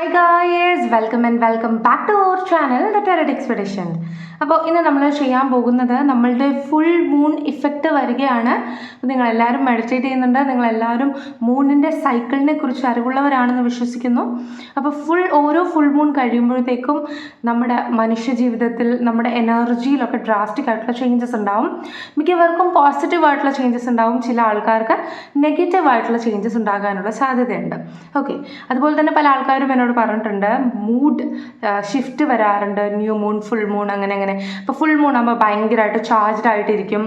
Hi guys welcome and welcome back to our channel the tarot expedition അപ്പോൾ ഇന്ന് നമ്മൾ ചെയ്യാൻ പോകുന്നത് നമ്മളുടെ ഫുൾ മൂൺ ഇഫക്റ്റ് വരികയാണ്. നിങ്ങളെല്ലാവരും മെഡിറ്റേറ്റ് ചെയ്യുന്നുണ്ട്. നിങ്ങളെല്ലാവരും മൂണിന്റെ സൈക്കിളിനെ കുറിച്ച് അറിവുള്ളവരാണെന്ന് വിശ്വസിക്കുന്നു. അപ്പോൾ ഫുൾ ഓരോ ഫുൾ മൂൺ കഴിയുമ്പോഴത്തേക്കും നമ്മുടെ മനുഷ്യ ജീവിതത്തിൽ നമ്മുടെ എനർജിയിലൊക്കെ ഡ്രാസ്റ്റിക് ആയിട്ടുള്ള ചേഞ്ചസ് ഉണ്ടാവും. മിക്കവർക്കും പോസിറ്റീവ് ആയിട്ടുള്ള ചേഞ്ചസ് ഉണ്ടാവും. ചില ആൾക്കാർക്ക് നെഗറ്റീവ് ആയിട്ടുള്ള ചേഞ്ചസ് ഉണ്ടാകാനുള്ള സാധ്യതയുണ്ട്. ഓക്കെ അതുപോലെ തന്നെ പല ആൾക്കാരും എന്നോട് പറഞ്ഞിട്ടുണ്ട് മൂഡ് ഷിഫ്റ്റ് വരാറുണ്ട്. ന്യൂ മൂൺ ഫുൾ മൂൺ അങ്ങനെ അങ്ങനെ. ഇപ്പോൾ ഫുൾ മൂൺ ആകുമ്പോൾ ഭയങ്കരമായിട്ട് ചാർജ്ഡ് ആയിട്ടിരിക്കും.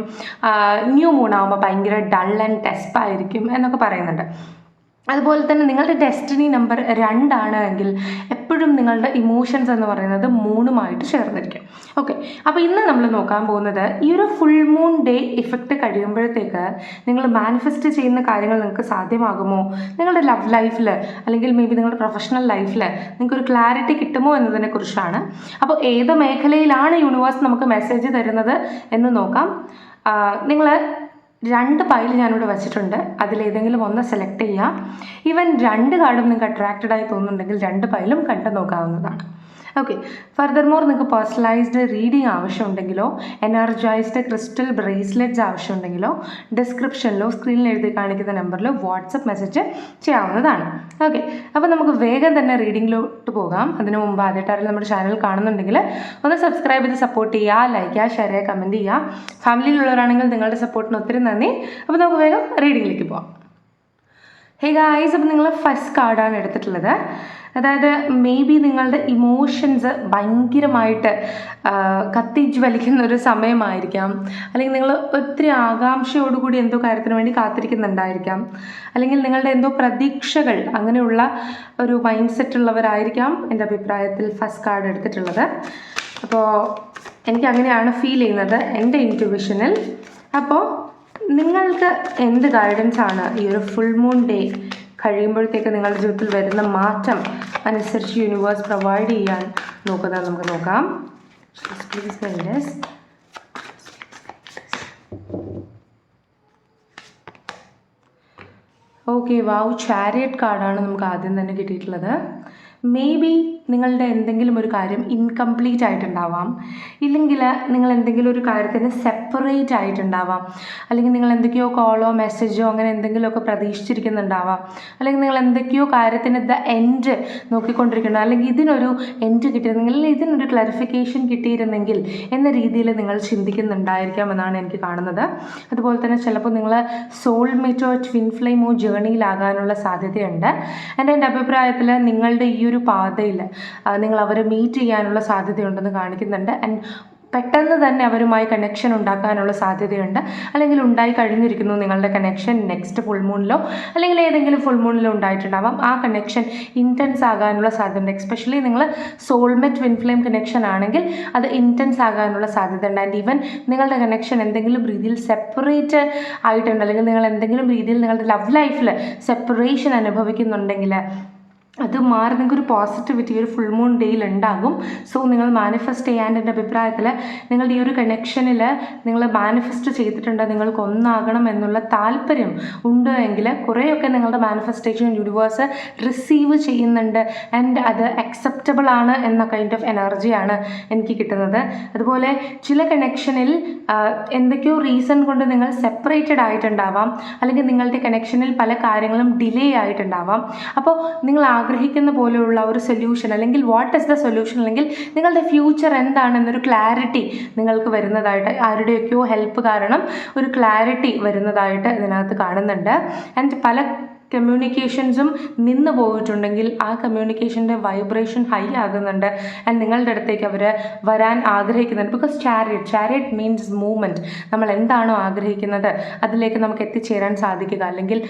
ന്യൂ മൂൺ ആകുമ്പോൾ ഭയങ്കര ഡൾ ആൻഡ് ടെസ്പ് ആയിരിക്കും എന്നൊക്കെ പറയുന്നുണ്ട്. അതുപോലെ തന്നെ നിങ്ങളുടെ ഡെസ്റ്റിനി നമ്പർ രണ്ടാണ് എങ്കിൽ എപ്പോഴും നിങ്ങളുടെ ഇമോഷൻസ് എന്ന് പറയുന്നത് മൂണുമായിട്ട് ചേർന്നിരിക്കും. ഓക്കെ അപ്പോൾ ഇന്ന് നമ്മൾ നോക്കാൻ പോകുന്നത് ഈ ഒരു ഫുൾ മൂൺ ഡേ ഇഫക്റ്റ് കഴിയുമ്പോഴത്തേക്ക് നിങ്ങൾ മാനിഫെസ്റ്റ് ചെയ്യുന്ന കാര്യങ്ങൾ നിങ്ങൾക്ക് സാധ്യമാകുമോ? നിങ്ങളുടെ ലവ് ലൈഫിൽ അല്ലെങ്കിൽ മേ ബി നിങ്ങളുടെ പ്രൊഫഷണൽ ലൈഫിൽ നിങ്ങൾക്കൊരു ക്ലാരിറ്റി കിട്ടുമോ എന്നതിനെ കുറിച്ചാണ്. അപ്പോൾ ഏത് മേഖലയിലാണ് യൂണിവേഴ്സ് നമുക്ക് മെസ്സേജ് തരുന്നത് എന്ന് നോക്കാം. നിങ്ങൾ രണ്ട് പൈൽ ഞാനിവിടെ വെച്ചിട്ടുണ്ട്. അതിലേതെങ്കിലും ഒന്ന് സെലക്ട് ചെയ്യാം. ഈവൻ രണ്ട് കാർഡും നിങ്ങൾക്ക് അട്രാക്റ്റഡ് ആയി തോന്നുന്നുണ്ടെങ്കിൽ രണ്ട് പൈലും കണ്ടു നോക്കാവുന്നതാണ് ഓക്കെ ഫർദർ മോർ നിങ്ങൾക്ക് പേഴ്സണലൈസ്ഡ് റീഡിംഗ് ആവശ്യമുണ്ടെങ്കിലോ എനർജൈസ്ഡ് ക്രിസ്റ്റൽ ബ്രേസ്ലെറ്റ്സ് ആവശ്യമുണ്ടെങ്കിലോ ഡിസ്ക്രിപ്ഷനിലോ സ്ക്രീനിൽ എഴുതി കാണിക്കുന്ന നമ്പറിലോ വാട്സപ്പ് മെസ്സേജ് ചെയ്യാവുന്നതാണ്. ഓക്കെ അപ്പോൾ നമുക്ക് വേഗം തന്നെ റീഡിങ്ങിലോട്ട് പോകാം. അതിനു മുമ്പ് ആദ്യമായിട്ടാരും നമ്മുടെ ചാനൽ കാണുന്നുണ്ടെങ്കിൽ ഒന്ന് സബ്സ്ക്രൈബ് ചെയ്ത് സപ്പോർട്ട് ചെയ്യുക ലൈക്ക് ചെയ്യുക ഷെയർ ചെയ്യുക കമന്റ് ചെയ്യുക. ഫാമിലിയിലുള്ളവരാണെങ്കിൽ നിങ്ങളുടെ സപ്പോർട്ടിന് ഒത്തിരി നന്ദി. അപ്പോൾ നമുക്ക് വേഗം റീഡിങ്ങിലേക്ക് പോകാം ഹേ ഗായ്സ് അപ്പോൾ നിങ്ങൾ ഫസ്റ്റ് കാർഡാണ് എടുത്തിട്ടുള്ളത്. അതായത് മേ ബി നിങ്ങളുടെ ഇമോഷൻസ് ഭയങ്കരമായിട്ട് കത്തിജ്വലിക്കുന്ന ഒരു സമയമായിരിക്കാം. അല്ലെങ്കിൽ നിങ്ങൾ ഒത്തിരി ആകാംക്ഷയോടുകൂടി എന്തോ കാര്യത്തിന് വേണ്ടി കാത്തിരിക്കുന്നുണ്ടായിരിക്കാം. അല്ലെങ്കിൽ നിങ്ങളുടെ എന്തോ പ്രതീക്ഷകൾ അങ്ങനെയുള്ള ഒരു മൈൻഡ് സെറ്റ് ഉള്ളവരായിരിക്കാം എന്റെ അഭിപ്രായത്തിൽ ഫസ്റ്റ് കാർഡ് എടുത്തിട്ടുള്ളത്. അപ്പോൾ എനിക്ക് അങ്ങനെയാണ് ഫീൽ ചെയ്യുന്നത് എന്റെ ഇന്റുവിഷനിൽ അപ്പോൾ നിങ്ങൾക്ക് എന്ത് ഗൈഡൻസ് ആണ് ഈ ഒരു ഫുൾ മൂൺ ഡേ കഴിയുമ്പോഴത്തേക്ക് നിങ്ങളുടെ ജീവിതത്തിൽ വരുന്ന മാറ്റം അനുസരിച്ച് യൂണിവേഴ്സ് പ്രൊവൈഡ് ചെയ്യാൻ നോക്കുന്നത് നമുക്ക് നോക്കാം. പ്ലീസ് ഓക്കെ വാവ് ചാരിയറ്റ് കാർഡാണ് നമുക്ക് ആദ്യം തന്നെ കിട്ടിയിട്ടുള്ളത്. മേ ബി നിങ്ങളുടെ എന്തെങ്കിലും ഒരു കാര്യം ഇൻകംപ്ലീറ്റ് ആയിട്ടുണ്ടാവാം. ഇല്ലെങ്കിൽ നിങ്ങൾ എന്തെങ്കിലും ഒരു കാര്യത്തിന് സെപ്പറേറ്റ് ആയിട്ടുണ്ടാവാം. അല്ലെങ്കിൽ നിങ്ങൾ എന്തൊക്കെയോ കോളോ മെസ്സേജോ അങ്ങനെ എന്തെങ്കിലുമൊക്കെ പ്രതീക്ഷിച്ചിരിക്കുന്നുണ്ടാവാം. അല്ലെങ്കിൽ നിങ്ങൾ എന്തൊക്കെയോ കാര്യത്തിന് ദ എൻഡ് നോക്കിക്കൊണ്ടിരിക്കുന്നു. അല്ലെങ്കിൽ ഇതിനൊരു എൻഡ് കിട്ടിയിരുന്നെങ്കിൽ അല്ലെങ്കിൽ ഇതിനൊരു ക്ലാരിഫിക്കേഷൻ കിട്ടിയിരുന്നെങ്കിൽ എന്ന രീതിയിൽ നിങ്ങൾ ചിന്തിക്കുന്നുണ്ടായിരിക്കാം എന്നാണ് എനിക്ക് കാണുന്നത്. അതുപോലെ തന്നെ ചിലപ്പോൾ നിങ്ങൾ സോൾമേറ്റോ ട്വിൻ ഫ്ലെയിമോ ജേണിയിലാകാനുള്ള സാധ്യതയുണ്ട്. എന്റെ എന്റെ അഭിപ്രായത്തിൽ നിങ്ങളുടെ ഈ ഒരു പാതയിൽ നിങ്ങൾ അവരെ മീറ്റ് ചെയ്യാനുള്ള സാധ്യതയുണ്ടെന്ന് കാണിക്കുന്നുണ്ട്. ആൻഡ് പെട്ടെന്ന് തന്നെ അവരുമായി കണക്ഷൻ ഉണ്ടാക്കാനുള്ള സാധ്യതയുണ്ട്. അല്ലെങ്കിൽ ഉണ്ടായി കഴിഞ്ഞിരിക്കുന്നു നിങ്ങളുടെ കണക്ഷൻ നെക്സ്റ്റ് ഫുൾ മൂണിലോ അല്ലെങ്കിൽ ഏതെങ്കിലും ഫുൾ മൂണിലോ ഉണ്ടായിട്ടുണ്ടാവാം. ആ കണക്ഷൻ ഇന്റൻസ് ആകാനുള്ള സാധ്യതയുണ്ട്. എക്സ്പെഷ്യലി നിങ്ങൾ സോൾമെറ്റ് ട്വിൻ ഫ്ലെയിം കണക്ഷൻ ആണെങ്കിൽ അത് ഇന്റൻസ് ആകാനുള്ള സാധ്യത ഉണ്ട് ആൻഡ് ഈവൻ നിങ്ങളുടെ കണക്ഷൻ എന്തെങ്കിലും രീതിയിൽ സെപ്പറേറ്റ് ആയിട്ടുണ്ട്. അല്ലെങ്കിൽ നിങ്ങൾ എന്തെങ്കിലും രീതിയിൽ നിങ്ങളുടെ ലവ് ലൈഫിൽ സെപ്പറേഷൻ അനുഭവിക്കുന്നുണ്ടെങ്കിൽ അത് മാറി ഒരു പോസിറ്റിവിറ്റി ഒരു ഫുൾ മൂൺ ഡേയിൽ ഉണ്ടാകും. സോ നിങ്ങൾ മാനിഫെസ്റ്റ് ചെയ്യാൻ എന്റെ അഭിപ്രായത്തിൽ നിങ്ങളുടെ ഈ ഒരു കണക്ഷനിൽ നിങ്ങൾ മാനിഫെസ്റ്റ് ചെയ്തിട്ടുണ്ട്. നിങ്ങൾക്ക് ഒന്നാകണം എന്നുള്ള താല്പര്യം ഉണ്ട് എങ്കിൽ കുറേയൊക്കെ നിങ്ങളുടെ മാനിഫെസ്റ്റേഷൻ യൂണിവേഴ്സ് റിസീവ് ചെയ്യുന്നുണ്ട്. ആൻഡ് അത് അക്സെപ്റ്റബിൾ ആണ് എന്ന കൈൻഡ് ഓഫ് എനർജിയാണ് എനിക്ക് കിട്ടുന്നത്. അതുപോലെ ചില കണക്ഷനിൽ എന്തൊക്കെയോ റീസൺ കൊണ്ട് നിങ്ങൾ സെപ്പറേറ്റഡ് ആയിട്ടുണ്ടാവാം. അല്ലെങ്കിൽ നിങ്ങളുടെ കണക്ഷനിൽ പല കാര്യങ്ങളും ഡിലേ ആയിട്ടുണ്ടാവാം. അപ്പോൾ നിങ്ങൾ ആഗ്രഹിക്കുന്ന പോലെയുള്ള ഒരു സൊല്യൂഷൻ അല്ലെങ്കിൽ വാട്ട് ഇസ് ദ സൊല്യൂഷൻ അല്ലെങ്കിൽ നിങ്ങളുടെ ഫ്യൂച്ചർ എന്താണെന്നൊരു ക്ലാരിറ്റി നിങ്ങൾക്ക് വരുന്നതായിട്ട് ആരുടെയൊക്കെയോ ഹെൽപ്പ് കാരണം ഒരു ക്ലാരിറ്റി വരുന്നതായിട്ട് ഇതിനകത്ത് കാണുന്നുണ്ട്. ആൻഡ് പല കമ്മ്യൂണിക്കേഷൻസും നിന്ന് പോയിട്ടുണ്ടെങ്കിൽ ആ കമ്മ്യൂണിക്കേഷന്റെ വൈബ്രേഷൻ ഹൈ ആകുന്നുണ്ട്. ആൻഡ് നിങ്ങളുടെ അടുത്തേക്ക് അവർ വരാൻ ആഗ്രഹിക്കുന്നുണ്ട്. Because chariot chariot means movement നമ്മൾ എന്താണോ ആഗ്രഹിക്കുന്നത് അതിലേക്ക് നമുക്ക് എത്തിച്ചേരാൻ സാധിക്കുക. അല്ലെങ്കിൽ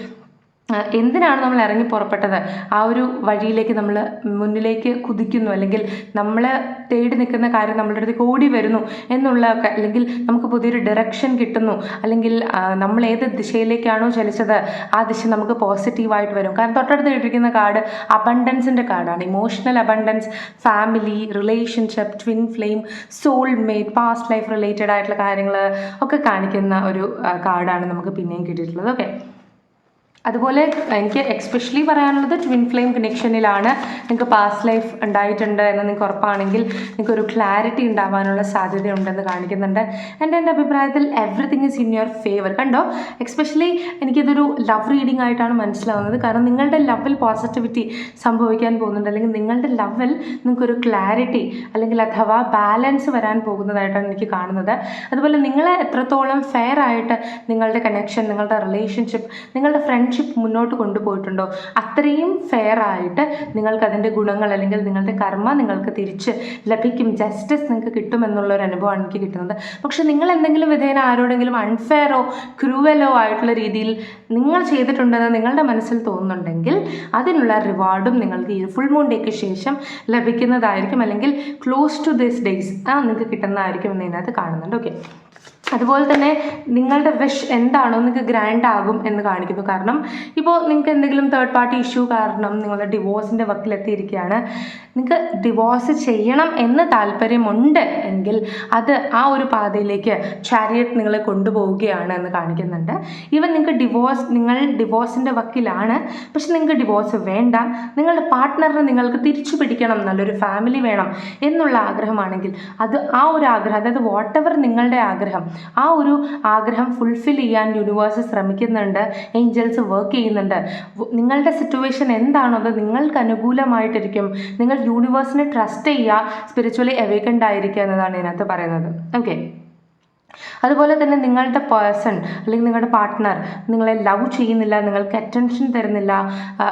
എന്തിനാണ് നമ്മൾ ഇറങ്ങി പുറപ്പെട്ടത്? ആ ഒരു വഴിയിലേക്ക് നമ്മൾ മുന്നിലേക്ക് കുതിക്കുന്നു. അല്ലെങ്കിൽ നമ്മൾ തേടി നിൽക്കുന്ന കാര്യം നമ്മളുടെ അടുത്ത് ഓടി വരുന്നു എന്നുള്ളതൊക്കെ. അല്ലെങ്കിൽ നമുക്ക് പുതിയൊരു ഡയറക്ഷൻ കിട്ടുന്നു. അല്ലെങ്കിൽ നമ്മൾ ഏത് ദിശയിലേക്കാണോ ചലിച്ചത് ആ ദിശ നമുക്ക് പോസിറ്റീവായിട്ട് വരും. കാരണം തൊട്ടടുത്ത് ഇട്ടിരിക്കുന്ന കാർഡ് അബണ്ടൻസിന്റെ കാർഡാണ് emotional abundance family relationship twin flame soul mate past life related ആയിട്ടുള്ള കാര്യങ്ങൾ ഒക്കെ കാണിക്കുന്ന ഒരു കാർഡാണ് നമുക്ക് പിന്നെയും കിട്ടിയിട്ടുള്ളത്. ഓക്കെ അതുപോലെ എനിക്ക് എക്സ്പെഷ്യലി പറയാനുള്ളത് ട്വിൻ ഫ്ലെയിം കണക്ഷനിലാണ് നിങ്ങൾക്ക് പാസ്റ്റ് ലൈഫ് ഉണ്ടായിട്ടുണ്ട് എന്ന് നിങ്ങൾക്ക് ഉറപ്പാണെങ്കിൽ നിങ്ങൾക്ക് ഒരു ക്ലാരിറ്റി ഉണ്ടാവാനുള്ള സാധ്യതയുണ്ടെന്ന് കാണിക്കുന്നുണ്ട്. എന്റെ എന്റെ അഭിപ്രായത്തിൽ everything is in your favour കണ്ടോ? എക്സ്പെഷ്യലി എനിക്കിതൊരു ലവ് റീഡിംഗ് ആയിട്ടാണ് മനസ്സിലാവുന്നത്. കാരണം നിങ്ങളുടെ ലവിൽ പോസിറ്റിവിറ്റി സംഭവിക്കാൻ പോകുന്നുണ്ട്. അല്ലെങ്കിൽ നിങ്ങളുടെ ലവിൽ നിങ്ങൾക്കൊരു ക്ലാരിറ്റി അല്ലെങ്കിൽ അഥവാ ബാലൻസ് വരാൻ പോകുന്നതായിട്ടാണ് എനിക്ക് കാണുന്നത്. അതുപോലെ നിങ്ങളെ എത്രത്തോളം ഫെയർ ആയിട്ട് നിങ്ങളുടെ കണക്ഷൻ നിങ്ങളുടെ റിലേഷൻഷിപ്പ് നിങ്ങളുടെ ഫ്രണ്ട്ഷിപ്പ് മുന്നോട്ട് കൊണ്ടുപോയിട്ടുണ്ടോ? അത്രയും ഫെയർ ആയിട്ട് നിങ്ങൾക്ക് അതിന്റെ ഗുണങ്ങൾ അല്ലെങ്കിൽ നിങ്ങളുടെ കർമ്മ നിങ്ങൾക്ക് തിരിച്ച് ലഭിക്കും. ജസ്റ്റിസ് നിങ്ങൾക്ക് കിട്ടുമെന്നുള്ള ഒരു അനുഭവമാണ് എനിക്ക് കിട്ടുന്നത്. പക്ഷെ നിങ്ങൾ എന്തെങ്കിലും വിധേന ആരോടെങ്കിലും അൺഫെയറോ ക്രൂവലോ ആയിട്ടുള്ള രീതിയിൽ നിങ്ങൾ ചെയ്തിട്ടുണ്ടെന്ന് നിങ്ങളുടെ മനസ്സിൽ തോന്നുന്നുണ്ടെങ്കിൽ അതിനുള്ള റിവാർഡും നിങ്ങൾക്ക് ഈ ഫുൾ മൂൺ ഡേക്ക് ശേഷം ലഭിക്കുന്നതായിരിക്കും. അല്ലെങ്കിൽ ക്ലോസ് ടു ദിസ് ഡേയ്സ് ആ നിങ്ങൾക്ക് കിട്ടുന്നതായിരിക്കും എന്ന് ഇതിനകത്ത് കാണുന്നുണ്ട്. ഓക്കെ അതുപോലെ തന്നെ നിങ്ങളുടെ വിഷ് എന്താണോ നിങ്ങൾക്ക് ഗ്രാൻഡ് ആകും എന്ന് കാണിക്കുന്നു. കാരണം ഇപ്പോൾ നിങ്ങൾക്ക് എന്തെങ്കിലും തേർഡ് പാർട്ടി ഇഷ്യൂ കാരണം നിങ്ങളുടെ ഡിവോഴ്സിന്റെ വക്കിലെത്തിയിരിക്കുകയാണ് നിങ്ങൾക്ക് ഡിവോഴ്സ് ചെയ്യണം എന്ന് താല്പര്യമുണ്ട് എങ്കിൽ അത് ആ ഒരു പാതയിലേക്ക് ചാരിയറ്റ് നിങ്ങളെ കൊണ്ടുപോവുകയാണ് എന്ന് കാണിക്കുന്നുണ്ട്. ഈവൻ നിങ്ങൾക്ക് ഡിവോഴ്സ് നിങ്ങൾ ഡിവോഴ്സിന്റെ വക്കിലാണ് പക്ഷെ നിങ്ങൾക്ക് ഡിവോഴ്സ് വേണ്ട. നിങ്ങളുടെ പാർട്ട്ണറിനെ നിങ്ങൾക്ക് തിരിച്ചു പിടിക്കണം. നല്ലൊരു ഫാമിലി വേണം എന്നുള്ള ആഗ്രഹമാണെങ്കിൽ അത് ആ ഒരു ആഗ്രഹം അതായത് വാട്ട് എവർ നിങ്ങളുടെ ആഗ്രഹം ആ ഒരു ആഗ്രഹം ഫുൾഫിൽ ചെയ്യാൻ യൂണിവേഴ്സ് ശ്രമിക്കുന്നുണ്ട് ഏഞ്ചൽസ് വർക്ക് ചെയ്യുന്നുണ്ട്. നിങ്ങളുടെ സിറ്റുവേഷൻ എന്താണോ അത് നിങ്ങൾക്ക് അനുകൂലമായിട്ടിരിക്കും. നിങ്ങൾ യൂണിവേഴ്സിനെ ട്രസ്റ്റ് ചെയ്യുക സ്പിരിച്വലി അവേക്കൻഡ് ആയിരിക്കുക എന്നതാണ് ഇതിനകത്ത് പറയുന്നത്. ഓക്കെ അതുപോലെ തന്നെ നിങ്ങളുടെ പേഴ്സൺ അല്ലെങ്കിൽ നിങ്ങളുടെ പാർട്ട്ണർ നിങ്ങളെ ലവ് ചെയ്യുന്നില്ല നിങ്ങൾക്ക് അറ്റൻഷൻ തരുന്നില്ല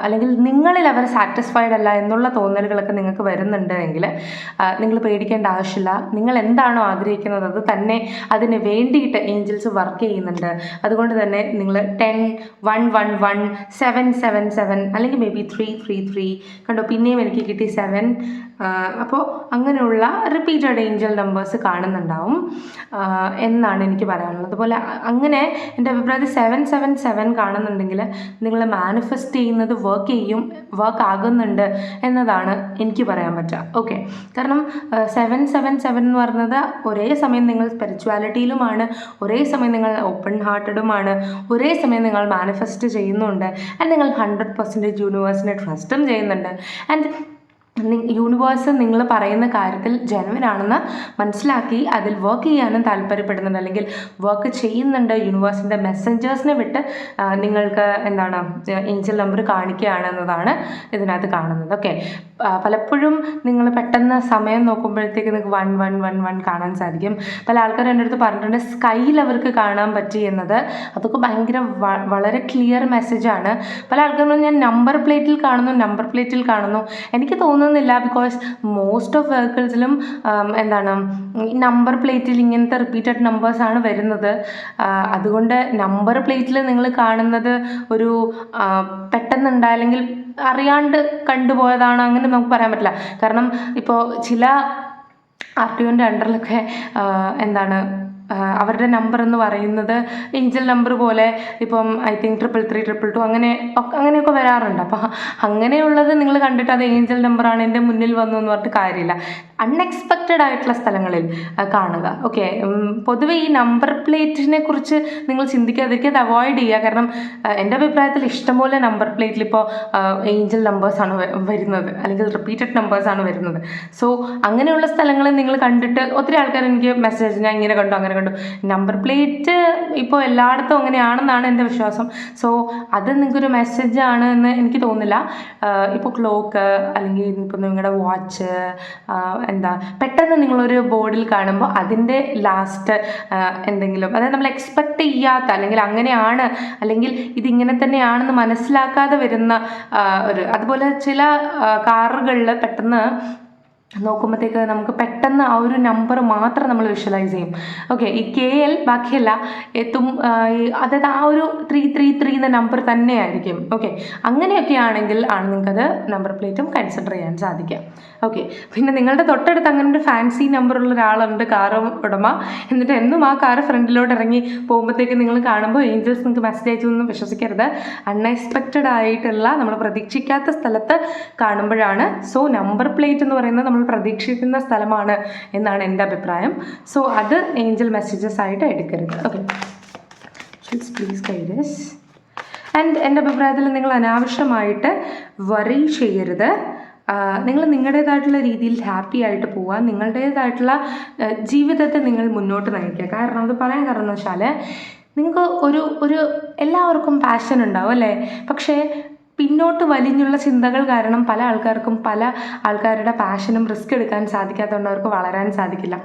അല്ലെങ്കിൽ നിങ്ങളിൽ അവർ സാറ്റിസ്ഫൈഡ് അല്ല എന്നുള്ള തോന്നലുകളൊക്കെ നിങ്ങൾക്ക് വരുന്നുണ്ട് എങ്കിൽ നിങ്ങൾ പേടിക്കേണ്ട ആവശ്യമില്ല. നിങ്ങൾ എന്താണോ ആഗ്രഹിക്കുന്നത് അത് തന്നെ അതിന് വേണ്ടിയിട്ട് ഏഞ്ചൽസ് വർക്ക് ചെയ്യുന്നുണ്ട്. അതുകൊണ്ട് തന്നെ നിങ്ങൾ ten one one one seven seven seven അല്ലെങ്കിൽ maybe three three three കണ്ടോ? പിന്നെയും എനിക്ക് കിട്ടി സെവൻ അപ്പോൾ അങ്ങനെയുള്ള റിപ്പീറ്റഡ് ഏഞ്ചൽ നമ്പേഴ്സ് കാണുന്നുണ്ടാവും. എന്നാണ് എനിക്ക് പറയാനുള്ളത്. അതുപോലെ അങ്ങനെ എന്റെ അഭിപ്രായത്തിൽ സെവൻ സെവൻ സെവൻ കാണുന്നുണ്ടെങ്കിൽ നിങ്ങൾ മാനിഫെസ്റ്റ് ചെയ്യുന്നത് വർക്ക് ചെയ്യും വർക്ക് ആകുന്നുണ്ട് എന്നതാണ് എനിക്ക് പറയാൻ പറ്റുക. ഓക്കെ കാരണം സെവൻ സെവൻ സെവൻ എന്ന് പറയുന്നത് ഒരേ സമയം നിങ്ങൾ സ്പിരിച്വാലിറ്റിയിലുമാണ് ഒരേ സമയം നിങ്ങൾ ഓപ്പൺ ഹാർട്ടഡുമാണ് ഒരേ സമയം നിങ്ങൾ മാനിഫെസ്റ്റ് ചെയ്യുന്നുണ്ട്. ആൻഡ് നിങ്ങൾ ഹൺഡ്രഡ് പെർസെന്റേജ് യൂണിവേഴ്സിനെ ട്രസ്റ്റും ചെയ്യുന്നുണ്ട്. ആൻഡ് യൂണിവേഴ്സ് നിങ്ങൾ പറയുന്ന കാര്യത്തിൽ ജനുവൻ ആണെന്ന് മനസ്സിലാക്കി അതിൽ വർക്ക് ചെയ്യാനും താല്പര്യപ്പെടുന്നുണ്ട്. അല്ലെങ്കിൽ വർക്ക് ചെയ്യുന്നുണ്ട് യൂണിവേഴ്സിന്റെ മെസ്സഞ്ചേഴ്സിനെ വിട്ട് നിങ്ങൾക്ക് എന്താണ് ഏഞ്ചൽ നമ്പർ കാണിക്കുകയാണ് എന്നതാണ് ഇതിനകത്ത് കാണുന്നത്. ഓക്കെ പലപ്പോഴും നിങ്ങൾ പെട്ടെന്ന് സമയം നോക്കുമ്പോഴത്തേക്ക് നിങ്ങൾക്ക് വൺ വൺ വൺ വൺ കാണാൻ സാധിക്കും. പല ആൾക്കാരും എന്റെ അടുത്ത് പറഞ്ഞിട്ടുണ്ട് സ്കൈയിൽ അവർക്ക് കാണാൻ പറ്റി എന്നത്. അതൊക്കെ ഭയങ്കര വളരെ ക്ലിയർ മെസ്സേജാണ് പല ആൾക്കാരും ഞാൻ നമ്പർ പ്ലേറ്റിൽ കാണുന്നു നമ്പർ പ്ലേറ്റിൽ കാണുന്നു. എനിക്ക് തോന്നുന്നില്ല ബിക്കോസ് മോസ്റ്റ് ഓഫ് വെഹിക്കിൾസിലും എന്താണ് നമ്പർ പ്ലേറ്റിൽ ഇങ്ങനത്തെ റിപ്പീറ്റഡ് നമ്പേഴ്സാണ് വരുന്നത്. അതുകൊണ്ട് നമ്പർ പ്ലേറ്റിൽ നിങ്ങൾ കാണുന്നത് ഒരു പെട്ടെന്നുണ്ടായില്ലെങ്കിൽ അറിയാണ്ട് കണ്ടുപോയതാണോ അങ്ങനെ നമുക്ക് പറയാൻ പറ്റില്ല. കാരണം ഇപ്പോൾ ചില ആർ ടി ഒന്റെ അണ്ടറിലൊക്കെ എന്താണ് അവരുടെ നമ്പർ എന്ന് പറയുന്നത് ഏഞ്ചൽ നമ്പർ പോലെ ഇപ്പം I think triple three triple two അങ്ങനെ അങ്ങനെയൊക്കെ വരാറുണ്ട്. അപ്പോൾ അങ്ങനെയുള്ളത് നിങ്ങൾ കണ്ടിട്ട് അത് ഏഞ്ചൽ നമ്പറാണ് എന്റെ മുന്നിൽ വന്നു എന്ന് പറഞ്ഞിട്ട് കാര്യമില്ല. അൺഎക്സ്പെക്റ്റഡ് ആയിട്ടുള്ള സ്ഥലങ്ങളിൽ കാണുക. ഓക്കെ പൊതുവെ ഈ നമ്പർ പ്ലേറ്റിനെ കുറിച്ച് നിങ്ങൾ ചിന്തിക്കാതിരിക്കുക അത് അവോയ്ഡ് ചെയ്യുക. കാരണം എന്റെ അഭിപ്രായത്തിൽ ഇഷ്ടംപോലെ നമ്പർ പ്ലേറ്റിൽ ഇപ്പോൾ ഏഞ്ചൽ നമ്പേഴ്സാണ് വരുന്നത്. അല്ലെങ്കിൽ റിപ്പീറ്റഡ് നമ്പേഴ്സാണ് വരുന്നത്. സോ അങ്ങനെയുള്ള സ്ഥലങ്ങളിൽ നിങ്ങൾ കണ്ടിട്ട് ഒത്തിരി ആൾക്കാർ എനിക്ക് മെസ്സേജ് ഞാൻ ഇങ്ങനെ കണ്ടു അങ്ങനെ കണ്ടു. നമ്പർ പ്ലേറ്റ് ഇപ്പോൾ എല്ലായിടത്തും അങ്ങനെയാണെന്നാണ് എന്റെ വിശ്വാസം. സോ അത് നിങ്ങൾക്കൊരു മെസ്സേജ് ആണ് എന്ന് എനിക്ക് തോന്നുന്നില്ല. ഇപ്പോൾ ക്ലോക്ക് അല്ലെങ്കിൽ ഇപ്പോൾ നിങ്ങളുടെ വാച്ച് എന്താ പെട്ടെന്ന് നിങ്ങളൊരു ബോർഡിൽ കാണുമ്പോൾ അതിന്റെ ലാസ്റ്റ് എന്തെങ്കിലും അതായത് നമ്മൾ എക്സ്പെക്റ്റ് ചെയ്യാത്ത അല്ലെങ്കിൽ അങ്ങനെയാണ് അല്ലെങ്കിൽ ഇതിങ്ങനെ തന്നെയാണെന്ന് മനസ്സിലാക്കാതെ വരുന്ന ഒരു അതുപോലെ ചില കാറുകളിൽ പെട്ടെന്ന് നോക്കുമ്പോഴത്തേക്ക് നമുക്ക് പെട്ടെന്ന് ആ ഒരു നമ്പർ മാത്രം നമ്മൾ വിഷ്വലൈസ് ചെയ്യും. ഓക്കെ ഈ കെ എൽ ബാക്കിയല്ല എത്തും അതായത് ആ ഒരു ത്രീ ത്രീ ത്രീ എന്ന നമ്പർ തന്നെയായിരിക്കും. ഓക്കെ അങ്ങനെയൊക്കെ ആണെങ്കിൽ ആണ് നിങ്ങൾക്കത് നമ്പർ പ്ലേറ്റും കൺസിഡർ ചെയ്യാൻ സാധിക്കുക. ഓക്കെ പിന്നെ നിങ്ങളുടെ തൊട്ടടുത്ത് അങ്ങനെ ഒരു ഫാൻസി നമ്പറുള്ള ഒരാളുണ്ട് കാർ ഉടമ. എന്നിട്ട് എന്നും ആ കാർ ഫ്രണ്ടിലോട്ട് ഇറങ്ങി പോകുമ്പോഴത്തേക്ക് നിങ്ങൾ കാണുമ്പോൾ ഏഞ്ചൽസ് നിങ്ങൾക്ക് മെസ്സേജ് അയച്ചു അയച്ചൊന്നും വിശ്വസിക്കരുത്. അൺഎക്സ്പെക്റ്റഡ് ആയിട്ടുള്ള നമ്മൾ പ്രതീക്ഷിക്കാത്ത സ്ഥലത്ത് കാണുമ്പോഴാണ്. സോ നമ്പർ പ്ലേറ്റ് എന്ന് പറയുന്നത് നമ്മൾ പ്രതീക്ഷിക്കുന്ന സ്ഥലമാണ് എന്നാണ് എന്റെ അഭിപ്രായം. സോ അത് ഏഞ്ചൽ മെസ്സേജസ് ആയിട്ട് എടുക്കരുത്. ഓക്കെ പ്ലീസ് ഗൈഡസ് ആൻഡ് എന്റെ അഭിപ്രായത്തിൽ നിങ്ങൾ അനാവശ്യമായിട്ട് വറി ചെയ്യരുത്. നിങ്ങൾ നിങ്ങളുടേതായിട്ടുള്ള രീതിയിൽ ഹാപ്പി ആയിട്ട് പോവുക. നിങ്ങളുടേതായിട്ടുള്ള ജീവിതത്തെ നിങ്ങൾ മുന്നോട്ട് നയിക്കുക. കാരണം അത് പറയാൻ കാരണം എന്ന് വെച്ചാൽ നിങ്ങൾക്ക് ഒരു ഒരു എല്ലാവർക്കും പാഷൻ ഉണ്ടാവും അല്ലേ? പക്ഷേ പിന്നോട്ട് വലിഞ്ഞുള്ള ചിന്തകൾ കാരണം പല ആൾക്കാർക്കും പല ആൾക്കാരുടെ പാഷനും റിസ്ക് എടുക്കാൻ സാധിക്കാത്തതുകൊണ്ട് അവർക്ക് വളരാൻ സാധിക്കില്ല.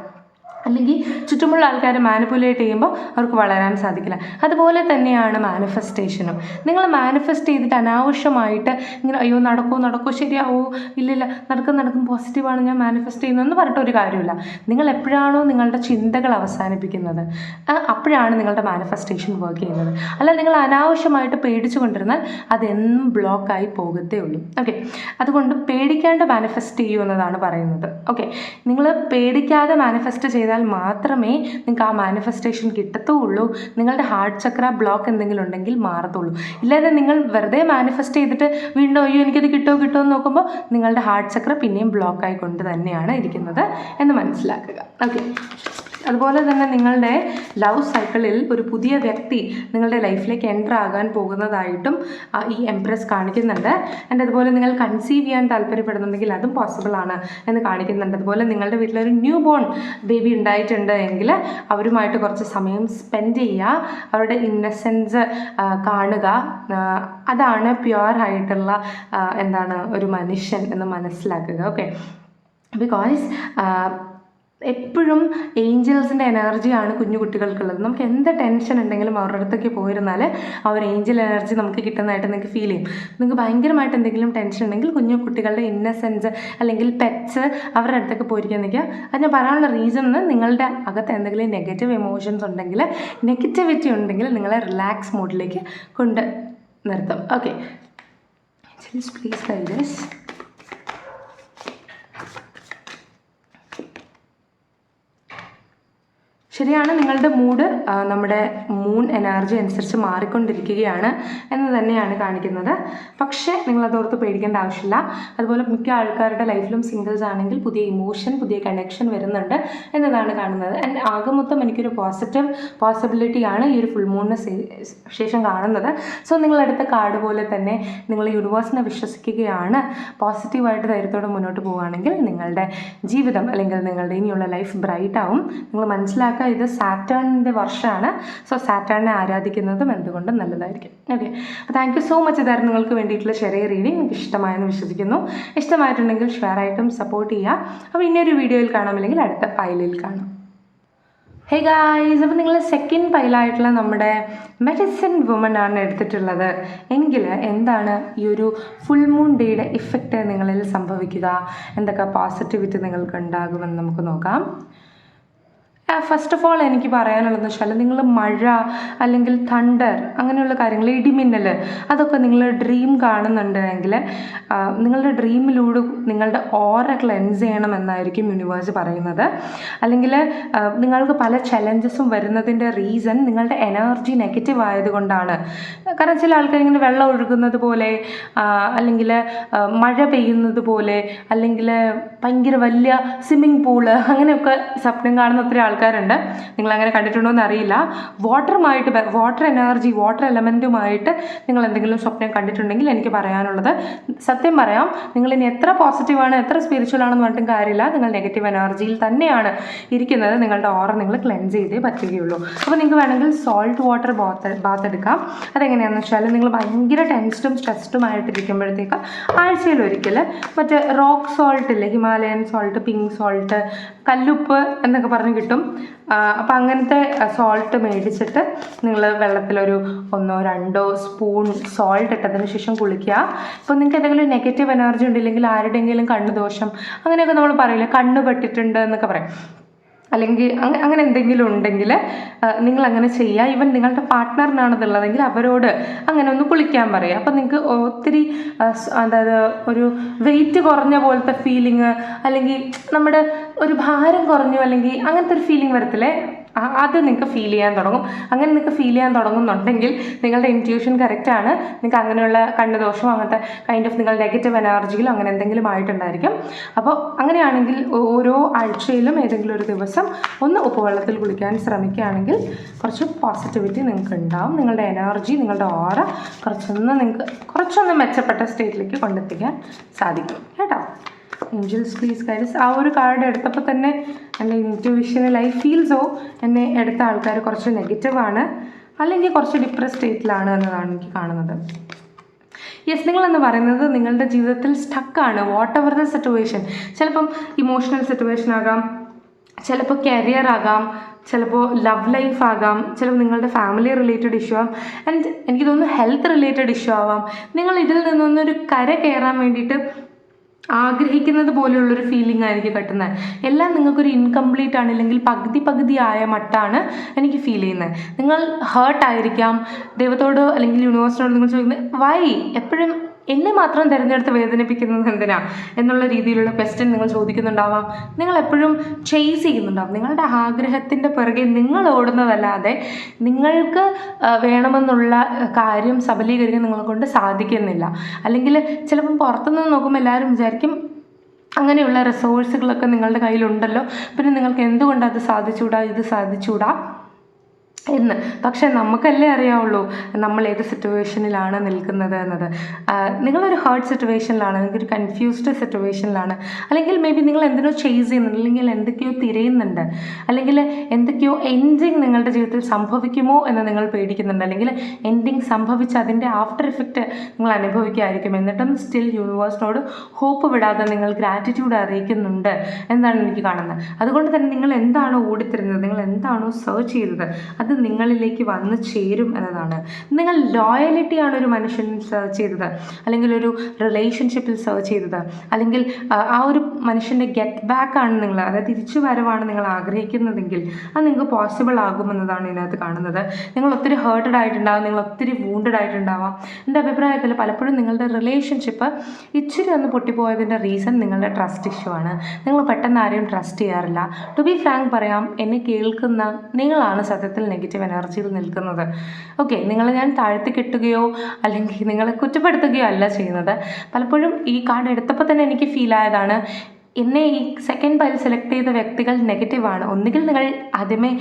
അല്ലെങ്കിൽ ചുറ്റുമുള്ള ആൾക്കാരെ മാനിപ്പുലേറ്റ് ചെയ്യുമ്പോൾ അവർക്ക് വളരാൻ സാധിക്കില്ല. അതുപോലെ തന്നെയാണ് മാനിഫെസ്റ്റേഷനും നിങ്ങൾ മാനിഫെസ്റ്റ് ചെയ്തിട്ട് അനാവശ്യമായിട്ട് ഇങ്ങനെ അയ്യോ നടക്കുമോ നടക്കുമോ ശരിയാവോ ഇല്ലില്ല നടക്കും നടക്കും പോസിറ്റീവാണ് ഞാൻ മാനിഫെസ്റ്റ് ചെയ്യുന്നതെന്ന് പറഞ്ഞിട്ട് ഒരു കാര്യമില്ല. നിങ്ങൾ എപ്പോഴാണോ നിങ്ങളുടെ ചിന്തകൾ അവസാനിപ്പിക്കുന്നത് അപ്പോഴാണ് നിങ്ങളുടെ മാനിഫെസ്റ്റേഷൻ വർക്ക് ചെയ്യുന്നത്. അല്ല നിങ്ങൾ അനാവശ്യമായിട്ട് പേടിച്ചു കൊണ്ടിരുന്നാൽ അതെന്നും ബ്ലോക്കായി പോകത്തേ ഉള്ളൂ. ഓക്കെ അതുകൊണ്ട് പേടിക്കാണ്ട് മാനിഫെസ്റ്റ് ചെയ്യൂ എന്നതാണ് പറയുന്നത്. ഓക്കെ നിങ്ങൾ പേടിക്കാതെ മാനിഫെസ്റ്റ് ചെയ്താൽ മാത്രമേ നിങ്ങൾക്ക് ആ മാനിഫെസ്റ്റേഷൻ കിട്ടത്തുള്ളൂ. നിങ്ങളുടെ ഹാർട്ട് ചക്ര ബ്ലോക്ക് എന്തെങ്കിലും ഉണ്ടെങ്കിൽ മാറത്തുള്ളൂ. ഇല്ലാതെ നിങ്ങൾ വെറുതെ മാനിഫെസ്റ്റ് ചെയ്തിട്ട് വീണ്ടും അയ്യോ എനിക്കത് കിട്ടുമോ കിട്ടുമോ എന്ന് നോക്കുമ്പോൾ നിങ്ങളുടെ ഹാർട്ട് ചക്ര പിന്നെയും ബ്ലോക്ക് ആയിക്കൊണ്ട് തന്നെയാണ് ഇരിക്കുന്നത് എന്ന് മനസ്സിലാക്കുക. ഓക്കെ അതുപോലെ തന്നെ നിങ്ങളുടെ ലവ് സൈക്കിളിൽ ഒരു പുതിയ വ്യക്തി നിങ്ങളുടെ ലൈഫിലേക്ക് എന്റർ ആകാൻ പോകുന്നതായിട്ടും ഈ എംപ്രസ് കാണിക്കുന്നുണ്ട്. ആൻഡ് അതുപോലെ നിങ്ങൾ കൺസീവ് ചെയ്യാൻ താല്പര്യപ്പെടുന്നുണ്ടെങ്കിൽ അതും പോസിബിൾ ആണ് എന്ന് കാണിക്കുന്നുണ്ട്. അതുപോലെ നിങ്ങളുടെ വീട്ടിലൊരു ന്യൂ ബോൺ ബേബി ഉണ്ടായിട്ടുണ്ട് എങ്കിൽ അവരുമായിട്ട് കുറച്ച് സമയം സ്പെൻഡ് ചെയ്യുക. അവരുടെ ഇന്നസെൻസ് കാണുക. അതാണ് ആ, എന്താണ് ഒരു മനുഷ്യൻ എന്ന് മനസ്സിലാക്കുക. ഓക്കെ ബിക്കോസ് എപ്പോഴും ഏഞ്ചൽസിന്റെ എനർജിയാണ് കുഞ്ഞു കുട്ടികൾക്കുള്ളത്. നമുക്ക് എന്ത് ടെൻഷൻ ഉണ്ടെങ്കിലും അവരുടെ അടുത്തൊക്കെ പോയിരുന്നാൽ ആ ഒരു ഏഞ്ചൽ എനർജി നമുക്ക് കിട്ടുന്നതായിട്ട് നിങ്ങൾക്ക് ഫീൽ ചെയ്യും. നിങ്ങൾക്ക് ഭയങ്കരമായിട്ട് എന്തെങ്കിലും ടെൻഷൻ ഉണ്ടെങ്കിൽ കുഞ്ഞു കുട്ടികളുടെ ഇന്നസെൻസ് അല്ലെങ്കിൽ പെറ്റ്സ് അവരുടെ അടുത്തൊക്കെ പോയിരിക്കാൻ നിൽക്കുക അത് ഞാൻ പറയാനുള്ള റീസൺ നിങ്ങളുടെ അകത്ത് എന്തെങ്കിലും നെഗറ്റീവ് എമോഷൻസ് ഉണ്ടെങ്കിൽ നെഗറ്റിവിറ്റി ഉണ്ടെങ്കിൽ നിങ്ങളെ റിലാക്സ് മോഡിലേക്ക് കൊണ്ട് നിർത്തും. ഓക്കെ പ്ലീസ് ലൈ ദിസ് ശരിയാണ് നിങ്ങളുടെ മൂഡ് നമ്മുടെ മൂൺ എനർജി അനുസരിച്ച് മാറിക്കൊണ്ടിരിക്കുകയാണ് എന്ന് തന്നെയാണ് കാണിക്കുന്നത്. പക്ഷേ നിങ്ങളതോർത്ത് പേടിക്കേണ്ട ആവശ്യമില്ല. അതുപോലെ മിക്ക ആൾക്കാരുടെ ലൈഫിലും സിംഗിൾസ് ആണെങ്കിൽ പുതിയ ഇമോഷൻ പുതിയ കണക്ഷൻ വരുന്നുണ്ട് എന്നതാണ് കാണുന്നത്. ആൻഡ് ആകെ മൊത്തം എനിക്കൊരു പോസിറ്റീവ് പോസിബിലിറ്റിയാണ് ഈ ഒരു ഫുൾ മൂണിന് ശേഷം കാണുന്നത്. സോ നിങ്ങളെടുത്ത കാർഡ് പോലെ തന്നെ നിങ്ങൾ യൂണിവേഴ്സിനെ വിശ്വസിക്കുകയാണ്. പോസിറ്റീവായിട്ട് ധൈര്യത്തോടെ മുന്നോട്ട് പോവുകയാണെങ്കിൽ നിങ്ങളുടെ ജീവിതം അല്ലെങ്കിൽ നിങ്ങളുടെ ഇനിയുള്ള ലൈഫ് ബ്രൈറ്റ് ആവും. നിങ്ങൾ മനസ്സിലാക്കുക ഇത് സാറ്റേണിന്റെ വർഷമാണ്. സോ സാറ്റേണിനെ ആരാധിക്കുന്നതും എന്തുകൊണ്ടും നല്ലതായിരിക്കും. ഓക്കെ അപ്പോൾ താങ്ക് യു സോ മച്ച് ഇതായിരുന്നു നിങ്ങൾക്ക് വേണ്ടിയിട്ടുള്ള ചെറിയ റീഡിങ് നിങ്ങൾക്ക് ഇഷ്ടമായെന്ന് വിശ്വസിക്കുന്നു. ഇഷ്ടമായിട്ടുണ്ടെങ്കിൽ ഷെയർ ആയിട്ടും സപ്പോർട്ട് ചെയ്യുക. അപ്പോൾ ഇനിയൊരു വീഡിയോയിൽ കാണാമില്ലെങ്കിൽ അടുത്ത ഫയലിൽ കാണാം. ഹേ ഗായ്സ് അപ്പോൾ നിങ്ങൾ സെക്കൻഡ് പൈലായിട്ടുള്ള നമ്മുടെ മെഡിസിൻ വുമൺ ആണ് എടുത്തിട്ടുള്ളത്. എങ്കിൽ എന്താണ് ഈ ഒരു ഫുൾ മൂൺ ഡേയുടെ ഇഫക്റ്റ് നിങ്ങളിൽ സംഭവിക്കുക? എന്തൊക്കെ പോസിറ്റിവിറ്റി നിങ്ങൾക്ക് ഉണ്ടാകുമെന്ന് നമുക്ക് നോക്കാം. ഫസ്റ്റ് ഓഫ് ഓൾ എനിക്ക് പറയാനുള്ളതെന്ന് വെച്ചാൽ നിങ്ങൾ മഴ അല്ലെങ്കിൽ തണ്ടർ അങ്ങനെയുള്ള കാര്യങ്ങൾ ഇടിമിന്നൽ അതൊക്കെ നിങ്ങൾ ഡ്രീം കാണുന്നുണ്ടെങ്കിൽ നിങ്ങളുടെ ഡ്രീമിലൂടെ നിങ്ങളുടെ ഓറ ക്ലെൻസ് ചെയ്യണമെന്നായിരിക്കും യൂണിവേഴ്സ് പറയുന്നത്. അല്ലെങ്കിൽ നിങ്ങൾക്ക് പല ചലഞ്ചസും വരുന്നതിന്റെ റീസൺ നിങ്ങളുടെ എനർജി നെഗറ്റീവ് ആയതുകൊണ്ടാണ്. കാരണം ചില ആൾക്കാർ ഇങ്ങനെ വെള്ളം ഒഴുകുന്നത് പോലെ അല്ലെങ്കിൽ മഴ പെയ്യുന്നത് പോലെ അല്ലെങ്കിൽ ഭയങ്കര വലിയ സ്വിമ്മിങ് പൂൾ അങ്ങനെയൊക്കെ സ്വപ്നം കാണുന്ന ഒത്തിരി ആൾക്കാരുണ്ട്. നിങ്ങൾ അങ്ങനെ കണ്ടിട്ടുണ്ടോ എന്ന് അറിയില്ല. വാട്ടറുമായിട്ട് വാട്ടർ എനർജി വാട്ടർ എലമെന്റുമായിട്ട് നിങ്ങൾ എന്തെങ്കിലും സ്വപ്നം കണ്ടിട്ടുണ്ടെങ്കിൽ എനിക്ക് പറയാനുള്ളത് സത്യം പറയാം നിങ്ങൾ ഇനി എത്ര പോസിറ്റീവാണ് എത്ര സ്പിരിച്വൽ ആണെന്ന് പറഞ്ഞിട്ടും കാര്യമില്ല. നിങ്ങൾ നെഗറ്റീവ് എനർജിയിൽ തന്നെയാണ് ഇരിക്കുന്നത്. നിങ്ങളുടെ ഓറ നിങ്ങൾ ക്ലെൻസ് ചെയ്തേ പറ്റുകയുള്ളൂ. അപ്പോൾ നിങ്ങൾക്ക് വേണമെങ്കിൽ സോൾട്ട് വാട്ടർ ബാത്ത് ബാത്ത് എടുക്കാം. അതെങ്ങനെയാണെന്ന് വെച്ചാൽ നിങ്ങൾ ഭയങ്കര ടെൻസ്ഡും സ്ട്രെസ്ഡും ആയിട്ടിരിക്കുമ്പോഴത്തേക്ക് ആഴ്ചയിൽ ഒരിക്കൽ മറ്റേ റോക്ക് സോൾട്ട് ഇല്ലേ ഹിമാലയൻ സോൾട്ട് പിങ്ക് സോൾട്ട് കല്ലുപ്പ് എന്നൊക്കെ പറഞ്ഞ് കിട്ടും. അപ്പം അങ്ങനത്തെ സോൾട്ട് മേടിച്ചിട്ട് നിങ്ങൾ വെള്ളത്തിലൊരു ഒന്നോ രണ്ടോ സ്പൂൺ സോൾട്ട് ഇട്ടതിന് ശേഷം കുളിക്കുക. ഇപ്പം നിങ്ങൾക്ക് എന്തെങ്കിലും നെഗറ്റീവ് എനർജി ഉണ്ടെങ്കിൽ ആരുടെയെങ്കിലും കണ്ണ് ദോഷം അങ്ങനെയൊക്കെ നമ്മൾ പറയില്ല കണ്ണ് പെട്ടിട്ടുണ്ട് എന്നൊക്കെ പറയും. അല്ലെങ്കിൽ അങ്ങനെ എന്തെങ്കിലും ഉണ്ടെങ്കിൽ നിങ്ങൾ അങ്ങനെ ചെയ്യുക ഈവൻ നിങ്ങളുടെ പാർട്ട്ണറിനാണതുള്ളതെങ്കിൽ അവരോട് അങ്ങനെ ഒന്ന് കുളിക്കാൻ പറയുക അപ്പം നിങ്ങൾക്ക് ഒത്തിരി അതായത് ഒരു വെയിറ്റ് കുറഞ്ഞ പോലത്തെ ഫീലിംഗ് അല്ലെങ്കിൽ നമ്മുടെ ഒരു ഭാരം കുറഞ്ഞു അല്ലെങ്കിൽ അങ്ങനത്തെ ഒരു ഫീലിംഗ് വരത്തില്ലേ? അത് നിങ്ങൾക്ക് ഫീൽ ചെയ്യാൻ തുടങ്ങും. അങ്ങനെ നിങ്ങൾക്ക് ഫീൽ ചെയ്യാൻ തുടങ്ങുന്നുണ്ടെങ്കിൽ നിങ്ങളുടെ ഇന്റ്യൂഷൻ കറക്റ്റാണ് നിങ്ങൾക്ക് അങ്ങനെയുള്ള ദോഷം അങ്ങനത്തെ കൈൻഡ് ഓഫ് നിങ്ങൾ നെഗറ്റീവ് എനർജിയിലോ അങ്ങനെ എന്തെങ്കിലും ആയിട്ടുണ്ടായിരിക്കും. അപ്പോൾ അങ്ങനെയാണെങ്കിൽ ഓരോ ആഴ്ചയിലും ഏതെങ്കിലും ഒരു ദിവസം ഒന്ന് ഉപ്പുവെള്ളത്തിൽ കുളിക്കാൻ ശ്രമിക്കുകയാണെങ്കിൽ കുറച്ച് പോസിറ്റിവിറ്റി നിങ്ങൾക്ക് ഉണ്ടാവും. നിങ്ങളുടെ എനർജി നിങ്ങളുടെ ഓറ കുറച്ചൊന്ന് നിങ്ങൾക്ക് കുറച്ചൊന്ന് മെച്ചപ്പെട്ട സ്റ്റേറ്റിലേക്ക് കൊണ്ടെത്തിക്കാൻ സാധിക്കും. കേട്ടോ? ഏഞ്ചൽസ് പ്ലീസ് ഗൈഡൻസ് ആ ഒരു കാർഡ് എടുത്തപ്പോൾ തന്നെ എന്റെ ഇന്റുവിഷനിൽ ഐ ഫീൽ സോ എന്നെ എടുത്ത ആൾക്കാർ കുറച്ച് നെഗറ്റീവാണ് അല്ലെങ്കിൽ കുറച്ച് ഡിപ്രസ് സ്റ്റേറ്റിലാണ് എന്നതാണ് എനിക്ക് കാണുന്നത്. യെസ് നിങ്ങളെന്ന് പറയുന്നത് നിങ്ങളുടെ ജീവിതത്തിൽ സ്റ്റക്കാണ് വാട്ട് എവർ ദ സിറ്റുവേഷൻ ചിലപ്പം ഇമോഷണൽ സിറ്റുവേഷൻ ആകാം ചിലപ്പോൾ കരിയർ ആകാം ചിലപ്പോൾ ലവ് ലൈഫ് ആകാം ചിലപ്പോൾ നിങ്ങളുടെ ഫാമിലി റിലേറ്റഡ് ഇഷ്യൂ ആവാം ആൻഡ് എനിക്ക് തോന്നുന്നു ഹെൽത്ത് റിലേറ്റഡ് ഇഷ്യൂ ആവാം. നിങ്ങൾ ഇതിൽ നിന്നൊന്നൊരു കര കയറാൻ വേണ്ടിയിട്ട് ആഗ്രഹിക്കുന്നത് പോലെയുള്ളൊരു ഫീലിംഗ് ആയിരിക്കും കിട്ടുന്നത് എല്ലാം നിങ്ങൾക്കൊരു ഇൻകംപ്ലീറ്റ് ആണ് അല്ലെങ്കിൽ പകുതി പകുതി ആയ മട്ടാണ് എനിക്ക് ഫീൽ ചെയ്യുന്നത് നിങ്ങൾ ഹേർട്ട് ആയിരിക്കാം ദൈവത്തോട് അല്ലെങ്കിൽ യൂണിവേഴ്സിനോട് നിങ്ങൾ ചോദിക്കുന്നത് വൈ എപ്പോഴും എന്നെ മാത്രം തിരഞ്ഞെടുത്ത് വേദനിപ്പിക്കുന്നത് എന്തിനാ? എന്നുള്ള രീതിയിലുള്ള ക്വസ്റ്റ്യൻ നിങ്ങൾ ചോദിക്കുന്നുണ്ടാവാം. നിങ്ങൾ എപ്പോഴും ചേസ് ചെയ്യുന്നുണ്ടാവും. നിങ്ങളുടെ ആഗ്രഹത്തിന്റെ പിറകെ നിങ്ങൾ ഓടുന്നതല്ലാതെ നിങ്ങൾക്ക് വേണമെന്നുള്ള കാര്യം സബലീകരിക്കാൻ നിങ്ങളെ കൊണ്ട് സാധിക്കുന്നില്ല. അല്ലെങ്കിൽ ചിലപ്പം പുറത്തുനിന്ന് നോക്കുമ്പോൾ എല്ലാവരും വിചാരിക്കും അങ്ങനെയുള്ള റിസോഴ്സുകളൊക്കെ നിങ്ങളുടെ കയ്യിലുണ്ടല്ലോ. പിന്നെ നിങ്ങൾക്ക് എന്തുകൊണ്ട് അത് സാധിച്ചുകൂടാ ഇത് സാധിച്ചുകൂടാ? എന്ന്. പക്ഷേ നമുക്കല്ലേ അറിയാവുള്ളൂ നമ്മൾ ഏത് സിറ്റുവേഷനിലാണ് നിൽക്കുന്നത് എന്നത്. നിങ്ങളൊരു ഹേർട്ട് സിറ്റുവേഷനിലാണ് അല്ലെങ്കിൽ ഒരു കൺഫ്യൂസ്ഡ് സിറ്റുവേഷനിലാണ് അല്ലെങ്കിൽ മേ ബി നിങ്ങൾ എന്തിനോ ചേസ് ചെയ്യുന്നുണ്ട് അല്ലെങ്കിൽ എന്തൊക്കെയോ തിരയുന്നുണ്ട് അല്ലെങ്കിൽ എന്തൊക്കെയോ എൻഡിങ് നിങ്ങളുടെ ജീവിതത്തിൽ സംഭവിക്കുമോ എന്ന് നിങ്ങൾ പേടിക്കുന്നുണ്ട് അല്ലെങ്കിൽ എൻഡിങ് സംഭവിച്ച് അതിന്റെ ആഫ്റ്റർ ഇഫക്റ്റ് നിങ്ങൾ അനുഭവിക്കുമായിരിക്കും. എന്നിട്ടും സ്റ്റിൽ യൂണിവേഴ്സിനോട് ഹോപ്പ് വിടാതെ നിങ്ങൾ ഗ്രാറ്റിറ്റ്യൂഡ് അറിയിക്കുന്നുണ്ട് എന്നാണ് എനിക്ക് കാണുന്നത്. അതുകൊണ്ട് തന്നെ നിങ്ങൾ എന്താണോ ഓടിത്തരുന്നത് നിങ്ങൾ എന്താണോ സെർച്ച് ചെയ്തത്? അത് നിങ്ങളിലേക്ക് വന്ന് ചേരും എന്നതാണ്. നിങ്ങൾ ലോയലിറ്റി ആണ് ഒരു മനുഷ്യൻ സെർച്ച് ചെയ്തത്. അല്ലെങ്കിൽ ഒരു റിലേഷൻഷിപ്പിൽ സെർച്ച് ചെയ്തത്. അല്ലെങ്കിൽ ആ ഒരു മനുഷ്യന്റെ ഗെറ്റ് ബാക്ക് ആണ് നിങ്ങൾ അതായത് തിരിച്ചു വരവാണ് നിങ്ങൾ ആഗ്രഹിക്കുന്നതെങ്കിൽ അത് നിങ്ങൾക്ക് പോസിബിൾ ആകുമെന്നതാണ് ഇതിനകത്ത് കാണുന്നത്. നിങ്ങൾ ഒത്തിരി ഹേർട്ടഡ് ആയിട്ടുണ്ടാവും നിങ്ങൾ ഒത്തിരി വൂണ്ടഡ് ആയിട്ടുണ്ടാവാം. എന്റെ അഭിപ്രായത്തിൽ പലപ്പോഴും നിങ്ങളുടെ റിലേഷൻഷിപ്പ് ഇച്ചിരി ഒന്ന് പൊട്ടിപ്പോയതിന്റെ റീസൺ നിങ്ങളുടെ ട്രസ്റ്റ് ഇഷ്യൂ ആണ്. നിങ്ങൾ പെട്ടെന്ന് ആരെയും ട്രസ്റ്റ് ചെയ്യാറില്ല. ടു ബി ഫ്രാങ്ക് പറയാം എന്നെ കേൾക്കുന്ന നിങ്ങളാണ് സത്യത്തിൽ നെഗറ്റീവ് എനർജിയിൽ നിൽക്കുന്നത്. ഓക്കെ നിങ്ങളെ ഞാൻ താഴ്ത്തി കെട്ടുകയോ അല്ലെങ്കിൽ നിങ്ങളെ കുറ്റപ്പെടുത്തുകയോ അല്ല ചെയ്യുന്നത്. പലപ്പോഴും ഈ കാർഡ് എടുത്തപ്പോൾ തന്നെ എനിക്ക് ഫീൽ ആയതാണ്. എന്നെ ഈ സെക്കൻഡ് പൈൽ സെലക്ട് ചെയ്ത വ്യക്തികൾ നെഗറ്റീവാണ് ഒന്നുകിൽ നിങ്ങൾ ആദ്യമേ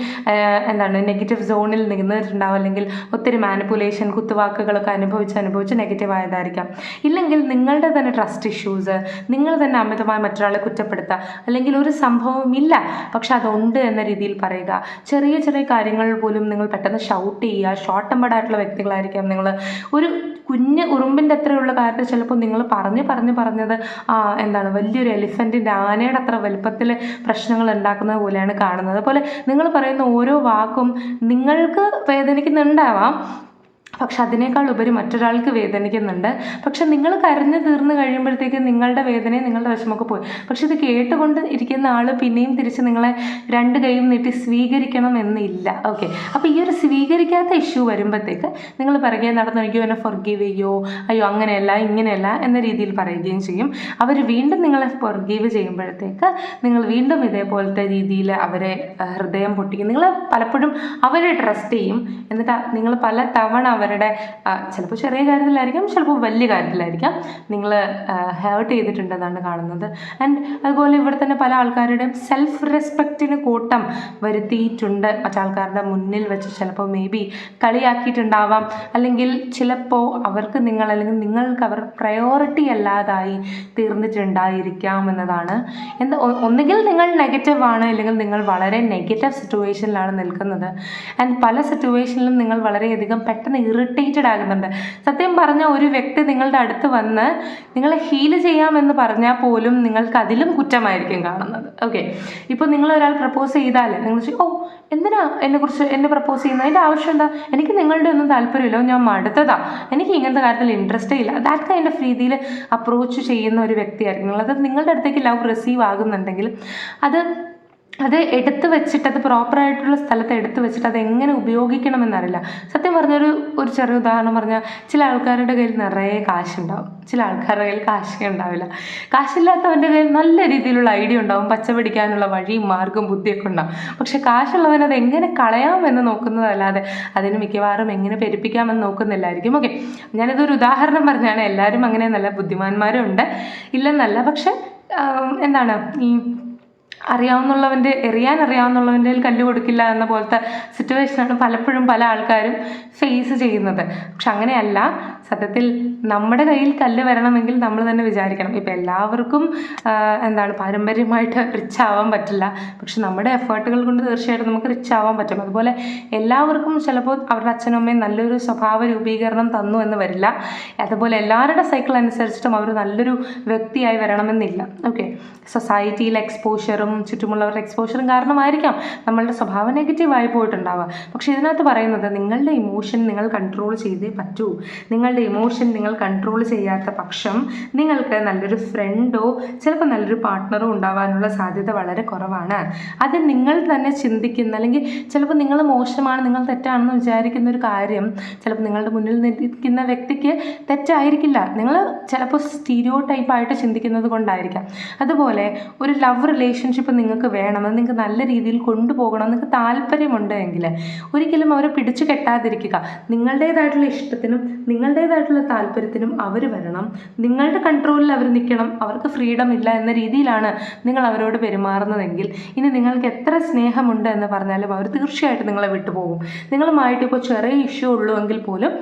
എന്താണ് നെഗറ്റീവ് സോണിൽ നിന്നിട്ടുണ്ടാവും അല്ലെങ്കിൽ ഒത്തിരി മാനിപ്പുലേഷൻ കുത്തുവാക്കുകളൊക്കെ അനുഭവിച്ച് അനുഭവിച്ച് നെഗറ്റീവ് ആയതായിരിക്കാം. ഇല്ലെങ്കിൽ നിങ്ങളുടെ തന്നെ ട്രസ്റ്റ് ഇഷ്യൂസ് നിങ്ങൾ തന്നെ അമിതമായി മറ്റൊരാളെ കുറ്റപ്പെടുത്തുക. അല്ലെങ്കിൽ ഒരു സംഭവം ഇല്ല പക്ഷെ അതുണ്ട് എന്ന രീതിയിൽ പറയുക. ചെറിയ ചെറിയ കാര്യങ്ങൾ പോലും നിങ്ങൾ പെട്ടെന്ന് ഷൗട്ട് ചെയ്യുക. ഷോർട്ട് ടെമ്പേർഡ് ആയിട്ടുള്ള വ്യക്തികളായിരിക്കാം നിങ്ങൾ. ഒരു കുഞ്ഞ് ഉറുമ്പിന്റെ അത്രയുള്ള കാര്യത്തിൽ ചിലപ്പോൾ നിങ്ങൾ പറഞ്ഞ് പറഞ്ഞ് പറഞ്ഞത് എന്താണ് വലിയൊരു എലിഫന്റിന്റെ ആനയുടെ അത്ര വലുപ്പത്തിൽ പ്രശ്നങ്ങൾ ഉണ്ടാക്കുന്നത് പോലെയാണ് കാണുന്നത്. അതുപോലെ നിങ്ങൾ പറയുന്ന ഓരോ വാക്കും നിങ്ങൾക്ക് വേദനിക്കുന്നുണ്ടാവാം. പക്ഷെ അതിനേക്കാൾ ഉപരി മറ്റൊരാൾക്ക് വേദനിക്കുന്നുണ്ട്. പക്ഷെ നിങ്ങൾ കരഞ്ഞു തീർന്നു കഴിയുമ്പോഴത്തേക്ക് നിങ്ങളുടെ വേദനയും നിങ്ങളുടെ വിഷമമൊക്കെ പോയി. പക്ഷെ ഇത് കേട്ടുകൊണ്ട് ഇരിക്കുന്ന ആൾ പിന്നെയും തിരിച്ച് നിങ്ങളെ രണ്ട് കൈയും നീട്ടി സ്വീകരിക്കണം എന്നില്ല. ഓക്കെ. അപ്പോൾ ഈ ഒരു സ്വീകരിക്കാത്ത ഇഷ്യൂ വരുമ്പോഴത്തേക്ക് നിങ്ങൾ പറയുകയും നടന്നു അയ്യോ എന്നെ ഫൊർഗീവ് ചെയ്യോ? അയ്യോ അങ്ങനെയല്ല ഇങ്ങനെയല്ല എന്ന രീതിയിൽ പറയുകയും ചെയ്യും. അവർ വീണ്ടും നിങ്ങളെ ഫൊർഗീവ് ചെയ്യുമ്പോഴത്തേക്ക് നിങ്ങൾ വീണ്ടും ഇതേപോലത്തെ രീതിയിൽ അവരെ ഹൃദയം പൊട്ടിക്കും. നിങ്ങൾ പലപ്പോഴും അവരെ ട്രസ്റ്റ് ചെയ്യും. എന്നിട്ട് നിങ്ങൾ പല തവണ അവരുടെ ചിലപ്പോൾ ചെറിയ കാര്യത്തിലായിരിക്കാം ചിലപ്പോൾ വലിയ കാര്യത്തിലായിരിക്കാം. നിങ്ങൾ ഹേർട്ട് ചെയ്തിട്ടുണ്ടെന്നാണ് കാണുന്നത്. ആൻഡ് അതുപോലെ ഇവിടെ തന്നെ പല ആൾക്കാരുടെയും സെൽഫ് റെസ്പെക്റ്റിന് കൂട്ടം വരുത്തിയിട്ടുണ്ട്. മറ്റാൾക്കാരുടെ മുന്നിൽ വെച്ച് ചിലപ്പോൾ മേ ബി കളിയാക്കിയിട്ടുണ്ടാവാം. അല്ലെങ്കിൽ ചിലപ്പോൾ അവർക്ക് നിങ്ങൾ അല്ലെങ്കിൽ നിങ്ങൾക്ക് അവർ പ്രയോറിറ്റി അല്ലാതായി തീർന്നിട്ടുണ്ടായിരിക്കാം എന്നതാണ്. എന്താ ഒന്നുകിൽ നിങ്ങൾ നെഗറ്റീവ് ആണ് അല്ലെങ്കിൽ നിങ്ങൾ വളരെ നെഗറ്റീവ് സിറ്റുവേഷനിലാണ് നിൽക്കുന്നത്. ആൻഡ് പല സിറ്റുവേഷനിലും നിങ്ങൾ വളരെയധികം പെട്ടെന്ന് ഇറിറ്റേറ്റഡ് ആകുന്നുണ്ട്. സത്യം പറഞ്ഞ ഒരു വ്യക്തി നിങ്ങളുടെ അടുത്ത് വന്ന് നിങ്ങളെ ഹീൽ ചെയ്യാമെന്ന് പറഞ്ഞാൽ പോലും നിങ്ങൾക്ക് അതിലും കുറ്റമായിരിക്കും കാണുന്നത്. ഓക്കെ ഇപ്പോൾ നിങ്ങൾ ഒരാൾ പ്രപ്പോസ് ചെയ്താൽ നിങ്ങൾ ഓ എന്തിനാ എന്നെക്കുറിച്ച് എന്നെ പ്രപ്പോസ് ചെയ്യുന്നത്? അതിന്റെ ആവശ്യം എന്താ? എനിക്ക് നിങ്ങളുടെ ഒന്നും താല്പര്യമില്ല ഞാൻ മടുത്തതാ. എനിക്ക് ഇങ്ങനത്തെ കാര്യത്തിൽ ഇൻട്രസ്റ്റേ ഇല്ല. ദാറ്റ് കൈൻഡ് ഓഫ് രീതിയിൽ അപ്രോച്ച് ചെയ്യുന്ന ഒരു വ്യക്തിയായിരിക്കും അത് നിങ്ങളുടെ അടുത്തേക്ക് ലവ് റിസീവ് ആകുന്നുണ്ടെങ്കിൽ അത് അത് എടുത്തു വെച്ചിട്ട് അത് പ്രോപ്പറായിട്ടുള്ള സ്ഥലത്ത് എടുത്തു വെച്ചിട്ട് അത് എങ്ങനെ ഉപയോഗിക്കണം എന്നറിയില്ല സത്യം പറഞ്ഞൊരു ഒരു ചെറിയ ഉദാഹരണം പറഞ്ഞാൽ ചില ആൾക്കാരുടെ കയ്യിൽ നിറയെ കാശുണ്ടാവും. ചില ആൾക്കാരുടെ കയ്യിൽ കാശേ ഉണ്ടാവില്ല. കാശില്ലാത്തവന്റെ കയ്യിൽ നല്ല രീതിയിലുള്ള ഐഡിയ ഉണ്ടാവും. പച്ച പിടിക്കാനുള്ള വഴിയും മാർഗം ബുദ്ധിയൊക്കെ ഉണ്ടാവും. പക്ഷെ കാശുള്ളവൻ അത് എങ്ങനെ കളയാമെന്ന് നോക്കുന്നതല്ലാതെ അതിന് മിക്കവാറും എങ്ങനെ പെരുപ്പിക്കാമെന്ന് നോക്കുന്നില്ലായിരിക്കും. ഓക്കെ. ഞാനിതൊരു ഉദാഹരണം പറഞ്ഞാണ്. എല്ലാവരും അങ്ങനെ നല്ല ബുദ്ധിമാന്മാരും ഉണ്ട്. ഇല്ലെന്നല്ല. പക്ഷെ എന്താണ്? ഈ അറിയാവുന്നുള്ളവന്റെ എറിയാൻ അറിയാവുന്നുള്ളവന്റെ കല്ല് കൊടുക്കില്ല എന്ന പോലത്തെ സിറ്റുവേഷനാണ് പലപ്പോഴും പല ആൾക്കാരും ഫേസ് ചെയ്യുന്നത്. പക്ഷെ അങ്ങനെയല്ല. സത്യത്തിൽ നമ്മുടെ കയ്യിൽ കല്ല് വരണമെങ്കിൽ നമ്മൾ തന്നെ വിചാരിക്കണം. ഇപ്പം എല്ലാവർക്കും എന്താണ് പാരമ്പര്യമായിട്ട് റിച്ച് ആവാൻ പറ്റില്ല. പക്ഷെ നമ്മുടെ എഫേർട്ടുകൾ കൊണ്ട് തീർച്ചയായിട്ടും നമുക്ക് റിച്ച് ആവാൻ പറ്റും. അതുപോലെ എല്ലാവർക്കും ചിലപ്പോൾ അവരുടെ അച്ഛനും അമ്മയും നല്ലൊരു സ്വഭാവ രൂപീകരണം തന്നു എന്ന് വരില്ല. അതുപോലെ എല്ലാവരുടെ സൈക്കിൾ അനുസരിച്ചിട്ടും അവർ നല്ലൊരു വ്യക്തിയായി വരണമെന്നില്ല. ഓക്കെ സൊസൈറ്റിയിലെ എക്സ്പോഷറും ചുറ്റുമുള്ളവരുടെ എക്സ്പോഷറും കാരണമായിരിക്കാം നമ്മളുടെ സ്വഭാവം നെഗറ്റീവായി പോയിട്ടുണ്ടാവുക. പക്ഷേ ഇതിനകത്ത് പറയുന്നത് നിങ്ങളുടെ ഇമോഷൻ നിങ്ങൾ കൺട്രോൾ ചെയ്തേ പറ്റൂ. നിങ്ങളുടെ ഇമോഷൻ നിങ്ങൾ കൺട്രോൾ ചെയ്യാത്ത പക്ഷം നിങ്ങൾക്ക് നല്ലൊരു ഫ്രണ്ടോ ചിലപ്പോൾ നല്ലൊരു പാർട്ട്ണറോ ഉണ്ടാവാനുള്ള സാധ്യത വളരെ കുറവാണ്. അത് നിങ്ങൾ തന്നെ ചിന്തിക്കുന്ന അല്ലെങ്കിൽ ചിലപ്പോൾ നിങ്ങൾ മോശമാണ് നിങ്ങൾ തെറ്റാണെന്ന് വിചാരിക്കുന്ന ഒരു കാര്യം ചിലപ്പോൾ നിങ്ങളുടെ മുന്നിൽ നിൽക്കുന്ന വ്യക്തിക്ക് തെറ്റായിരിക്കില്ല. നിങ്ങൾ ചിലപ്പോൾ സ്റ്റീരിയോ ടൈപ്പായിട്ട് ചിന്തിക്കുന്നത് കൊണ്ടായിരിക്കാം. അതുപോലെ ഒരു ലവ് റിലേഷൻഷിപ്പ് നിങ്ങൾക്ക് വേണം അത് നിങ്ങൾക്ക് നല്ല രീതിയിൽ കൊണ്ടുപോകണം നിങ്ങൾക്ക് താല്പര്യമുണ്ട് എങ്കിൽ ഒരിക്കലും അവരെ പിടിച്ചു കെട്ടാതിരിക്കുക. നിങ്ങളുടേതായിട്ടുള്ള ഇഷ്ടത്തിനും നിങ്ങളുടേതായിട്ടുള്ള താല്പര്യത്തിനും അവർ വരണം. നിങ്ങളുടെ കൺട്രോളിൽ അവർ നിൽക്കണം. അവർക്ക് ഫ്രീഡം ഇല്ല എന്ന രീതിയിലാണ് നിങ്ങൾ അവരോട് പെരുമാറുന്നതെങ്കിൽ. ഇനി നിങ്ങൾക്ക് എത്ര സ്നേഹമുണ്ട് എന്ന് പറഞ്ഞാലും അവർ തീർച്ചയായിട്ടും നിങ്ങളെ വിട്ടുപോകും. നിങ്ങളുമായിട്ട് ഇപ്പോൾ ചെറിയ ഇഷ്യൂ ഉള്ളൂ എങ്കിൽ പോലും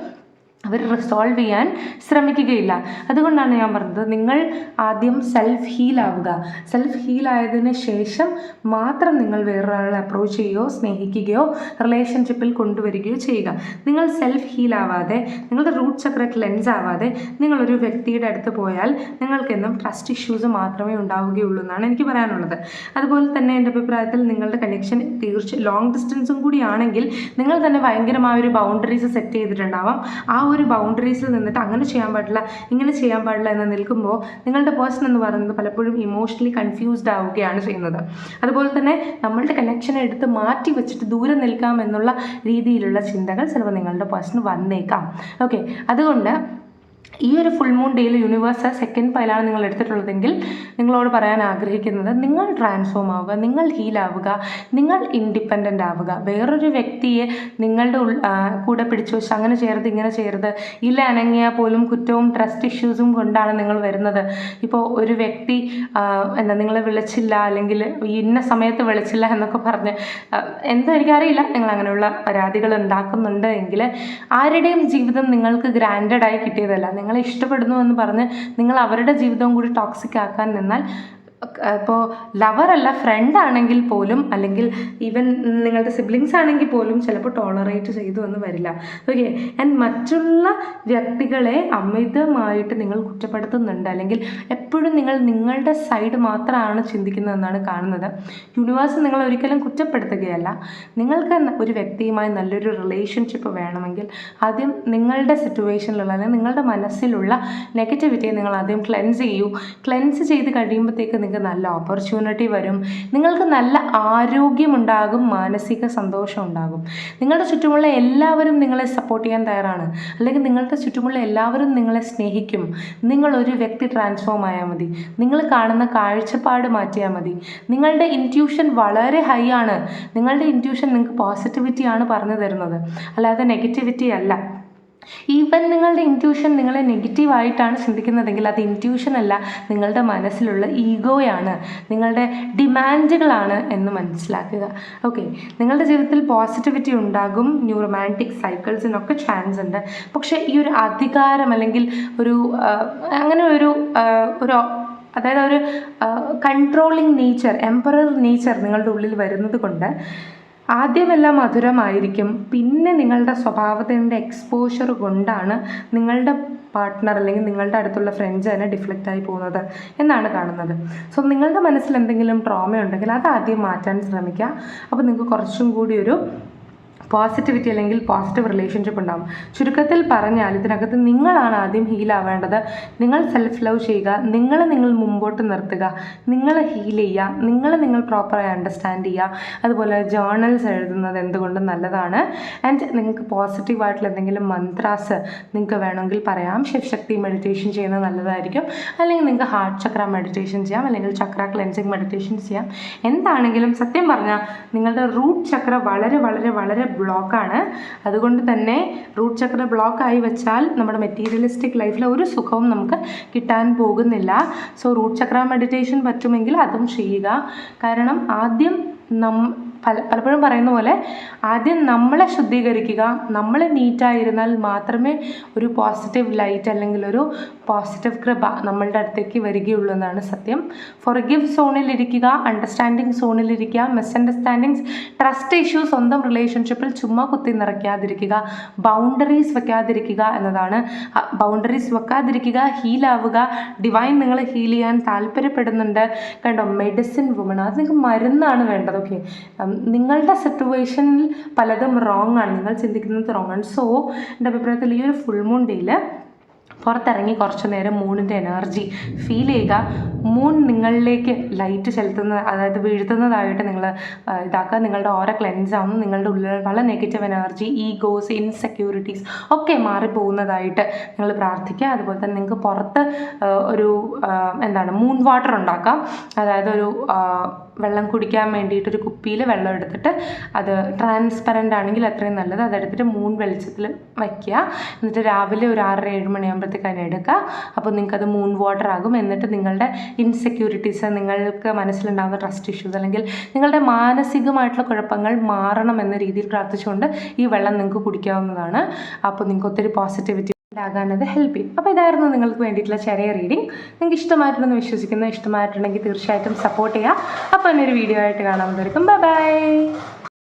അവർ റിസോൾവ് ചെയ്യാൻ ശ്രമിക്കുകയില്ല. അതുകൊണ്ടാണ് ഞാൻ പറഞ്ഞത് നിങ്ങൾ ആദ്യം സെൽഫ് ഹീൽ ആവുക. സെൽഫ് ഹീൽ ആയതിനു ശേഷം മാത്രം നിങ്ങൾ വേറൊരാളെ അപ്രോച്ച് ചെയ്യുകയോ സ്നേഹിക്കുകയോ റിലേഷൻഷിപ്പിൽ കൊണ്ടുവരികയോ ചെയ്യുക. നിങ്ങൾ സെൽഫ് ഹീൽ ആവാതെ നിങ്ങളുടെ റൂട്ട് ചക്ര ക്ലെൻസ് ആവാതെ നിങ്ങളൊരു വ്യക്തിയുടെ അടുത്ത് പോയാൽ നിങ്ങൾക്കെന്നും ട്രസ്റ്റ് ഇഷ്യൂസ് മാത്രമേ ഉണ്ടാവുകയുള്ളൂ എന്നാണ് എനിക്ക് പറയാനുള്ളത്. അതുപോലെ തന്നെ എന്റെ അഭിപ്രായത്തിൽ നിങ്ങളുടെ കണക്ഷൻ തീർച്ച ലോങ് ഡിസ്റ്റൻസും കൂടിയാണെങ്കിൽ നിങ്ങൾ തന്നെ ഭയങ്കരമായ ഒരു ബൗണ്ടറീസ് സെറ്റ് ചെയ്തിട്ടുണ്ടാവാം. ആ ബൗണ്ടറീസിൽ നിന്നിട്ട് അങ്ങനെ ചെയ്യാൻ പാടില്ല ഇങ്ങനെ ചെയ്യാൻ പാടില്ല എന്ന് നിൽക്കുമ്പോൾ നിങ്ങളുടെ പേഴ്സൺ എന്ന് പറയുന്നത് പലപ്പോഴും ഇമോഷണലി കൺഫ്യൂസ്ഡ് ആവുകയാണ് ചെയ്യുന്നത്. അതുപോലെ തന്നെ നമ്മളുടെ കണക്ഷനെ എടുത്ത് മാറ്റി വെച്ചിട്ട് ദൂരെ നിൽക്കാം എന്നുള്ള രീതിയിലുള്ള ചിന്തകൾ ചിലപ്പോൾ നിങ്ങളുടെ പേഴ്സൺ വന്നേക്കാം. ഓക്കെ അതുകൊണ്ട് ഈ ഒരു ഫുൾ മൂൺ ഡേയിൽ യൂണിവേഴ്സ് സെക്കൻഡ് പൈലാണ് നിങ്ങൾ എടുത്തിട്ടുള്ളതെങ്കിൽ നിങ്ങളോട് പറയാൻ ആഗ്രഹിക്കുന്നത് നിങ്ങൾ ട്രാൻസ്ഫോം ആവുക നിങ്ങൾ ഹീൽ ആവുക നിങ്ങൾ ഇൻഡിപെൻഡന്റ് ആവുക. വേറൊരു വ്യക്തിയെ നിങ്ങളുടെ കൂടെ പിടിച്ചു വെച്ച് അങ്ങനെ ചെയ്യരുത് ഇങ്ങനെ ചെയ്യരുത്. ഇല്ല അനങ്ങിയാൽ പോലും കുറ്റവും ട്രസ്റ്റ് ഇഷ്യൂസും കൊണ്ടാണ് നിങ്ങൾ വരുന്നത്. ഇപ്പോൾ ഒരു വ്യക്തി എന്താ നിങ്ങളെ വിളിച്ചില്ല അല്ലെങ്കിൽ ഇന്ന സമയത്ത് വിളിച്ചില്ല എന്നൊക്കെ പറഞ്ഞ് എന്തോ എനിക്കറിയില്ല. നിങ്ങൾ അങ്ങനെയുള്ള പരാതികൾ ഉണ്ടാക്കുന്നുണ്ട് എങ്കിൽ ആരുടെയും ജീവിതം നിങ്ങൾക്ക് ഗ്രാൻഡഡായി കിട്ടിയതല്ല. നിങ്ങളെ ഇഷ്ടപ്പെടുന്നു എന്ന് പറഞ്ഞ് നിങ്ങൾ അവരുടെ ജീവിതവും കൂടി ടോക്സിക് ആക്കാൻ നിന്നാൽ ഇപ്പോൾ അല്ല ഫ്രണ്ട് ആണെങ്കിൽ പോലും അല്ലെങ്കിൽ ഈവൻ നിങ്ങളുടെ സിബ്ലിങ്സ് ആണെങ്കിൽ പോലും ചിലപ്പോൾ ടോളറേറ്റ് ചെയ്തു എന്ന് വരില്ല. ഓക്കെ ആൻഡ് മറ്റുള്ള വ്യക്തികളെ അമിതമായിട്ട് നിങ്ങൾ കുറ്റപ്പെടുത്തുന്നുണ്ട്. അല്ലെങ്കിൽ എപ്പോഴും നിങ്ങൾ നിങ്ങളുടെ സൈഡ് മാത്രമാണ് ചിന്തിക്കുന്നതെന്നാണ് കാണുന്നത്. യൂണിവേഴ്സ് നിങ്ങൾ ഒരിക്കലും കുറ്റപ്പെടുത്തുകയല്ല. നിങ്ങൾക്ക് ഒരു വ്യക്തിയുമായി നല്ലൊരു റിലേഷൻഷിപ്പ് വേണമെങ്കിൽ ആദ്യം നിങ്ങളുടെ സിറ്റുവേഷനിലുള്ള അല്ലെങ്കിൽ നിങ്ങളുടെ മനസ്സിലുള്ള നെഗറ്റിവിറ്റിയെ നിങ്ങൾ ആദ്യം ക്ലെൻസ് ചെയ്യൂ. ക്ലെൻസ് ചെയ്ത് കഴിയുമ്പോഴത്തേക്ക് നിങ്ങൾക്ക് നല്ല ഓപ്പർച്യൂണിറ്റി വരും. നിങ്ങൾക്ക് നല്ല ആരോഗ്യമുണ്ടാകും മാനസിക സന്തോഷം ഉണ്ടാകും. നിങ്ങളുടെ ചുറ്റുമുള്ള എല്ലാവരും നിങ്ങളെ സപ്പോർട്ട് ചെയ്യാൻ തയ്യാറാണ്. അല്ലെങ്കിൽ നിങ്ങളുടെ ചുറ്റുമുള്ള എല്ലാവരും നിങ്ങളെ സ്നേഹിക്കും. നിങ്ങളൊരു വ്യക്തി ട്രാൻസ്ഫോം ആയാൽ മതി. നിങ്ങൾ കാണുന്ന കാഴ്ചപ്പാട് മാറ്റിയാൽ മതി. നിങ്ങളുടെ ഇന്റ്യൂഷൻ വളരെ ഹൈ ആണ്. നിങ്ങളുടെ ഇന്റ്യൂഷൻ നിങ്ങൾക്ക് പോസിറ്റിവിറ്റിയാണ് പറഞ്ഞു തരുന്നത്. അല്ലാതെ നെഗറ്റിവിറ്റി അല്ല. ഈവൻ നിങ്ങളുടെ ഇന്റ്യൂഷൻ നിങ്ങളെ നെഗറ്റീവായിട്ടാണ് ചിന്തിക്കുന്നതെങ്കിൽ അത് ഇന്റ്യൂഷൻ അല്ല നിങ്ങളുടെ മനസ്സിലുള്ള ഈഗോയാണ് നിങ്ങളുടെ ഡിമാൻഡുകളാണ് എന്ന് മനസ്സിലാക്കുക. ഓക്കെ നിങ്ങളുടെ ജീവിതത്തിൽ പോസിറ്റിവിറ്റി ഉണ്ടാകും ന്യൂ റൊമാന്റിക് സൈക്കിൾസിനൊക്കെ ചാൻസ് ഉണ്ട്. പക്ഷേ ഈ ഒരു അധികാരം അല്ലെങ്കിൽ ഒരു അങ്ങനെ ഒരു ഒരു അതായത് ഒരു കൺട്രോളിങ് നേച്ചർ എംപറർ നേച്ചർ നിങ്ങളുടെ ഉള്ളിൽ വരുന്നത് കൊണ്ട് ആദ്യമെല്ലാം മധുരമായിരിക്കും. പിന്നെ നിങ്ങളുടെ സ്വഭാവത്തിന്റെ എക്സ്പോഷർ കൊണ്ടാണ് നിങ്ങളുടെ പാർട്ട്ണർ അല്ലെങ്കിൽ നിങ്ങളുടെ അടുത്തുള്ള ഫ്രണ്ട്സ് തന്നെ ഡിഫ്ലക്റ്റ് ആയി പോകുന്നത് എന്നാണ് കാണുന്നത്. സോ നിങ്ങളുടെ മനസ്സിൽ എന്തെങ്കിലും ട്രോമ ഉണ്ടെങ്കിൽ അത് ആദ്യം മാറ്റാൻ ശ്രമിക്കുക. അപ്പോൾ നിങ്ങൾക്ക് കുറച്ചും കൂടി ഒരു പോസിറ്റിവിറ്റി അല്ലെങ്കിൽ പോസിറ്റീവ് റിലേഷൻഷിപ്പ് ഉണ്ടാകും ചുരുക്കത്തിൽ പറഞ്ഞാൽ ഇതിനകത്ത് നിങ്ങളാണ് ആദ്യം ഹീൽ ആവേണ്ടത്. നിങ്ങൾ സെൽഫ് ലവ് ചെയ്യുക നിങ്ങളെ നിങ്ങൾ മുമ്പോട്ട് നിർത്തുക നിങ്ങൾ ഹീൽ ചെയ്യുക നിങ്ങളെ നിങ്ങൾ പ്രോപ്പറായി അണ്ടർസ്റ്റാൻഡ് ചെയ്യുക. അതുപോലെ ജേർണൽസ് എഴുതുന്നത് എന്തുകൊണ്ടും നല്ലതാണ്? ആൻഡ് നിങ്ങൾക്ക് പോസിറ്റീവായിട്ടുള്ള എന്തെങ്കിലും മന്ത്രാസ് നിങ്ങൾക്ക് വേണമെങ്കിൽ പറയാം. ശിവശക്തി മെഡിറ്റേഷൻ ചെയ്യുന്നത് നല്ലതായിരിക്കും. അല്ലെങ്കിൽ നിങ്ങൾക്ക് ഹാർട്ട് ചക്ര മെഡിറ്റേഷൻ ചെയ്യാം. അല്ലെങ്കിൽ ചക്ര ക്ലെൻസിങ് മെഡിറ്റേഷൻ ചെയ്യാം. എന്താണെങ്കിലും സത്യം പറഞ്ഞാൽ നിങ്ങളുടെ റൂട്ട് ചക്ര വളരെ വളരെ വളരെ ബ്ലോക്കാണ്. അതുകൊണ്ട് തന്നെ റൂട്ട് ചക്ര ബ്ലോക്കായി വെച്ചാൽ നമ്മുടെ മെറ്റീരിയലിസ്റ്റിക് ലൈഫിൽ ഒരു സുഖവും നമുക്ക് കിട്ടാൻ പോകുന്നില്ല. സോ റൂട്ട് ചക്ര മെഡിറ്റേഷൻ പറ്റുമെങ്കിൽ അതും ചെയ്യുക. കാരണം ആദ്യം നം പല പലപ്പോഴും പറയുന്ന പോലെ ആദ്യം നമ്മളെ ശുദ്ധീകരിക്കുക നമ്മൾ നീറ്റായിരുന്നാൽ മാത്രമേ ഒരു പോസിറ്റീവ് ലൈറ്റ് അല്ലെങ്കിൽ ഒരു പോസിറ്റീവ് കൃപ നമ്മളുടെ അടുത്തേക്ക് വരികയുള്ളൂ എന്നാണ് സത്യം. ഫോർഗിവ് സോണിലിരിക്കുക അണ്ടർസ്റ്റാൻഡിങ് സോണിലിരിക്കുക മിസ്അണ്ടർസ്റ്റാൻഡിങ്സ് ട്രസ്റ്റ് ഇഷ്യൂ സ്വന്തം റിലേഷൻഷിപ്പിൽ ചുമ്മാ കുത്തി നിറയ്ക്കാതിരിക്കുക ബൗണ്ടറീസ് വെക്കാതിരിക്കുക എന്നതാണ്. ബൗണ്ടറീസ് വെക്കാതിരിക്കുക ഹീലാവുക ഡിവൈൻ നിങ്ങൾ ഹീൽ ചെയ്യാൻ താല്പര്യപ്പെടുന്നുണ്ട്. കണ്ടോ മെഡിസിൻ വുമൺ അത് നിങ്ങൾക്ക് മരുന്നാണ് വേണ്ടത് ഓക്കെ നിങ്ങളുടെ സിറ്റുവേഷനിൽ പലതും റോങ് ആണ്. നിങ്ങൾ ചിന്തിക്കുന്നത് റോങ് ആണ്. സോ എന്റെ അഭിപ്രായത്തിൽ ഈ ഒരു ഫുൾ മൂൺ ഡേയിൽ പുറത്തിറങ്ങി കുറച്ച് നേരം മൂണിന്റെ എനർജി ഫീൽ ചെയ്യുക. മൂൺ നിങ്ങളിലേക്ക് ലൈറ്റ് ചെലുത്തുന്ന അതായത് വീഴ്ത്തുന്നതായിട്ട് നിങ്ങൾ ഇതാക്കുക. നിങ്ങളുടെ ഓരോ ക്ലെൻസ് നിങ്ങളുടെ ഉള്ളിൽ പല നെഗറ്റീവ് എനർജി ഈഗോസ് ഇൻസെക്യൂരിറ്റീസ് ഒക്കെ മാറിപ്പോകുന്നതായിട്ട് നിങ്ങൾ പ്രാർത്ഥിക്കുക. അതുപോലെ തന്നെ നിങ്ങൾക്ക് പുറത്ത് ഒരു എന്താണ് മൂൺ വാട്ടർ ഉണ്ടാക്കാം. അതായത് ഒരു വെള്ളം കുടിക്കാൻ വേണ്ടിയിട്ട് ഒരു കുപ്പിയിൽ വെള്ളം എടുത്തിട്ട് അത് ട്രാൻസ്പെറന്റ് ആണെങ്കിൽ അത്രയും നല്ലത്. അതെടുത്തിട്ട് മൂൺ വെളിച്ചത്തിൽ വയ്ക്കുക. എന്നിട്ട് രാവിലെ ഒരു ആറര ഏഴ് മണിയാകുമ്പോഴത്തേക്ക് അതിനെ എടുക്കുക. അപ്പോൾ നിങ്ങൾക്കത് മൂൺ വാട്ടർ ആകും. എന്നിട്ട് നിങ്ങളുടെ ഇൻസെക്യൂരിറ്റീസ് നിങ്ങൾക്ക് മനസ്സിലുണ്ടാകുന്ന ട്രസ്റ്റ് ഇഷ്യൂസ് അല്ലെങ്കിൽ നിങ്ങളുടെ മാനസികമായിട്ടുള്ള കുഴപ്പങ്ങൾ മാറണം എന്ന രീതിയിൽ പ്രാർത്ഥിച്ചുകൊണ്ട് ഈ വെള്ളം നിങ്ങൾക്ക് കുടിക്കാവുന്നതാണ്. അപ്പോൾ നിങ്ങൾക്ക് ഒത്തിരി പോസിറ്റിവിറ്റി ആകാൻ അത് ഹെൽപ്പ് ചെയ്യും. അപ്പോൾ ഇതായിരുന്നു നിങ്ങൾക്ക് വേണ്ടിയിട്ടുള്ള ചെറിയ റീഡിങ് നിങ്ങൾക്ക് ഇഷ്ടമായിട്ടുണ്ടെന്ന് വിശ്വസിക്കുന്നു. ഇഷ്ടമായിട്ടുണ്ടെങ്കിൽ തീർച്ചയായിട്ടും സപ്പോർട്ട് ചെയ്യുക. അപ്പോൾ ഒരു വീഡിയോ ആയിട്ട് കാണാൻ തീർക്കും ബൈ ബൈ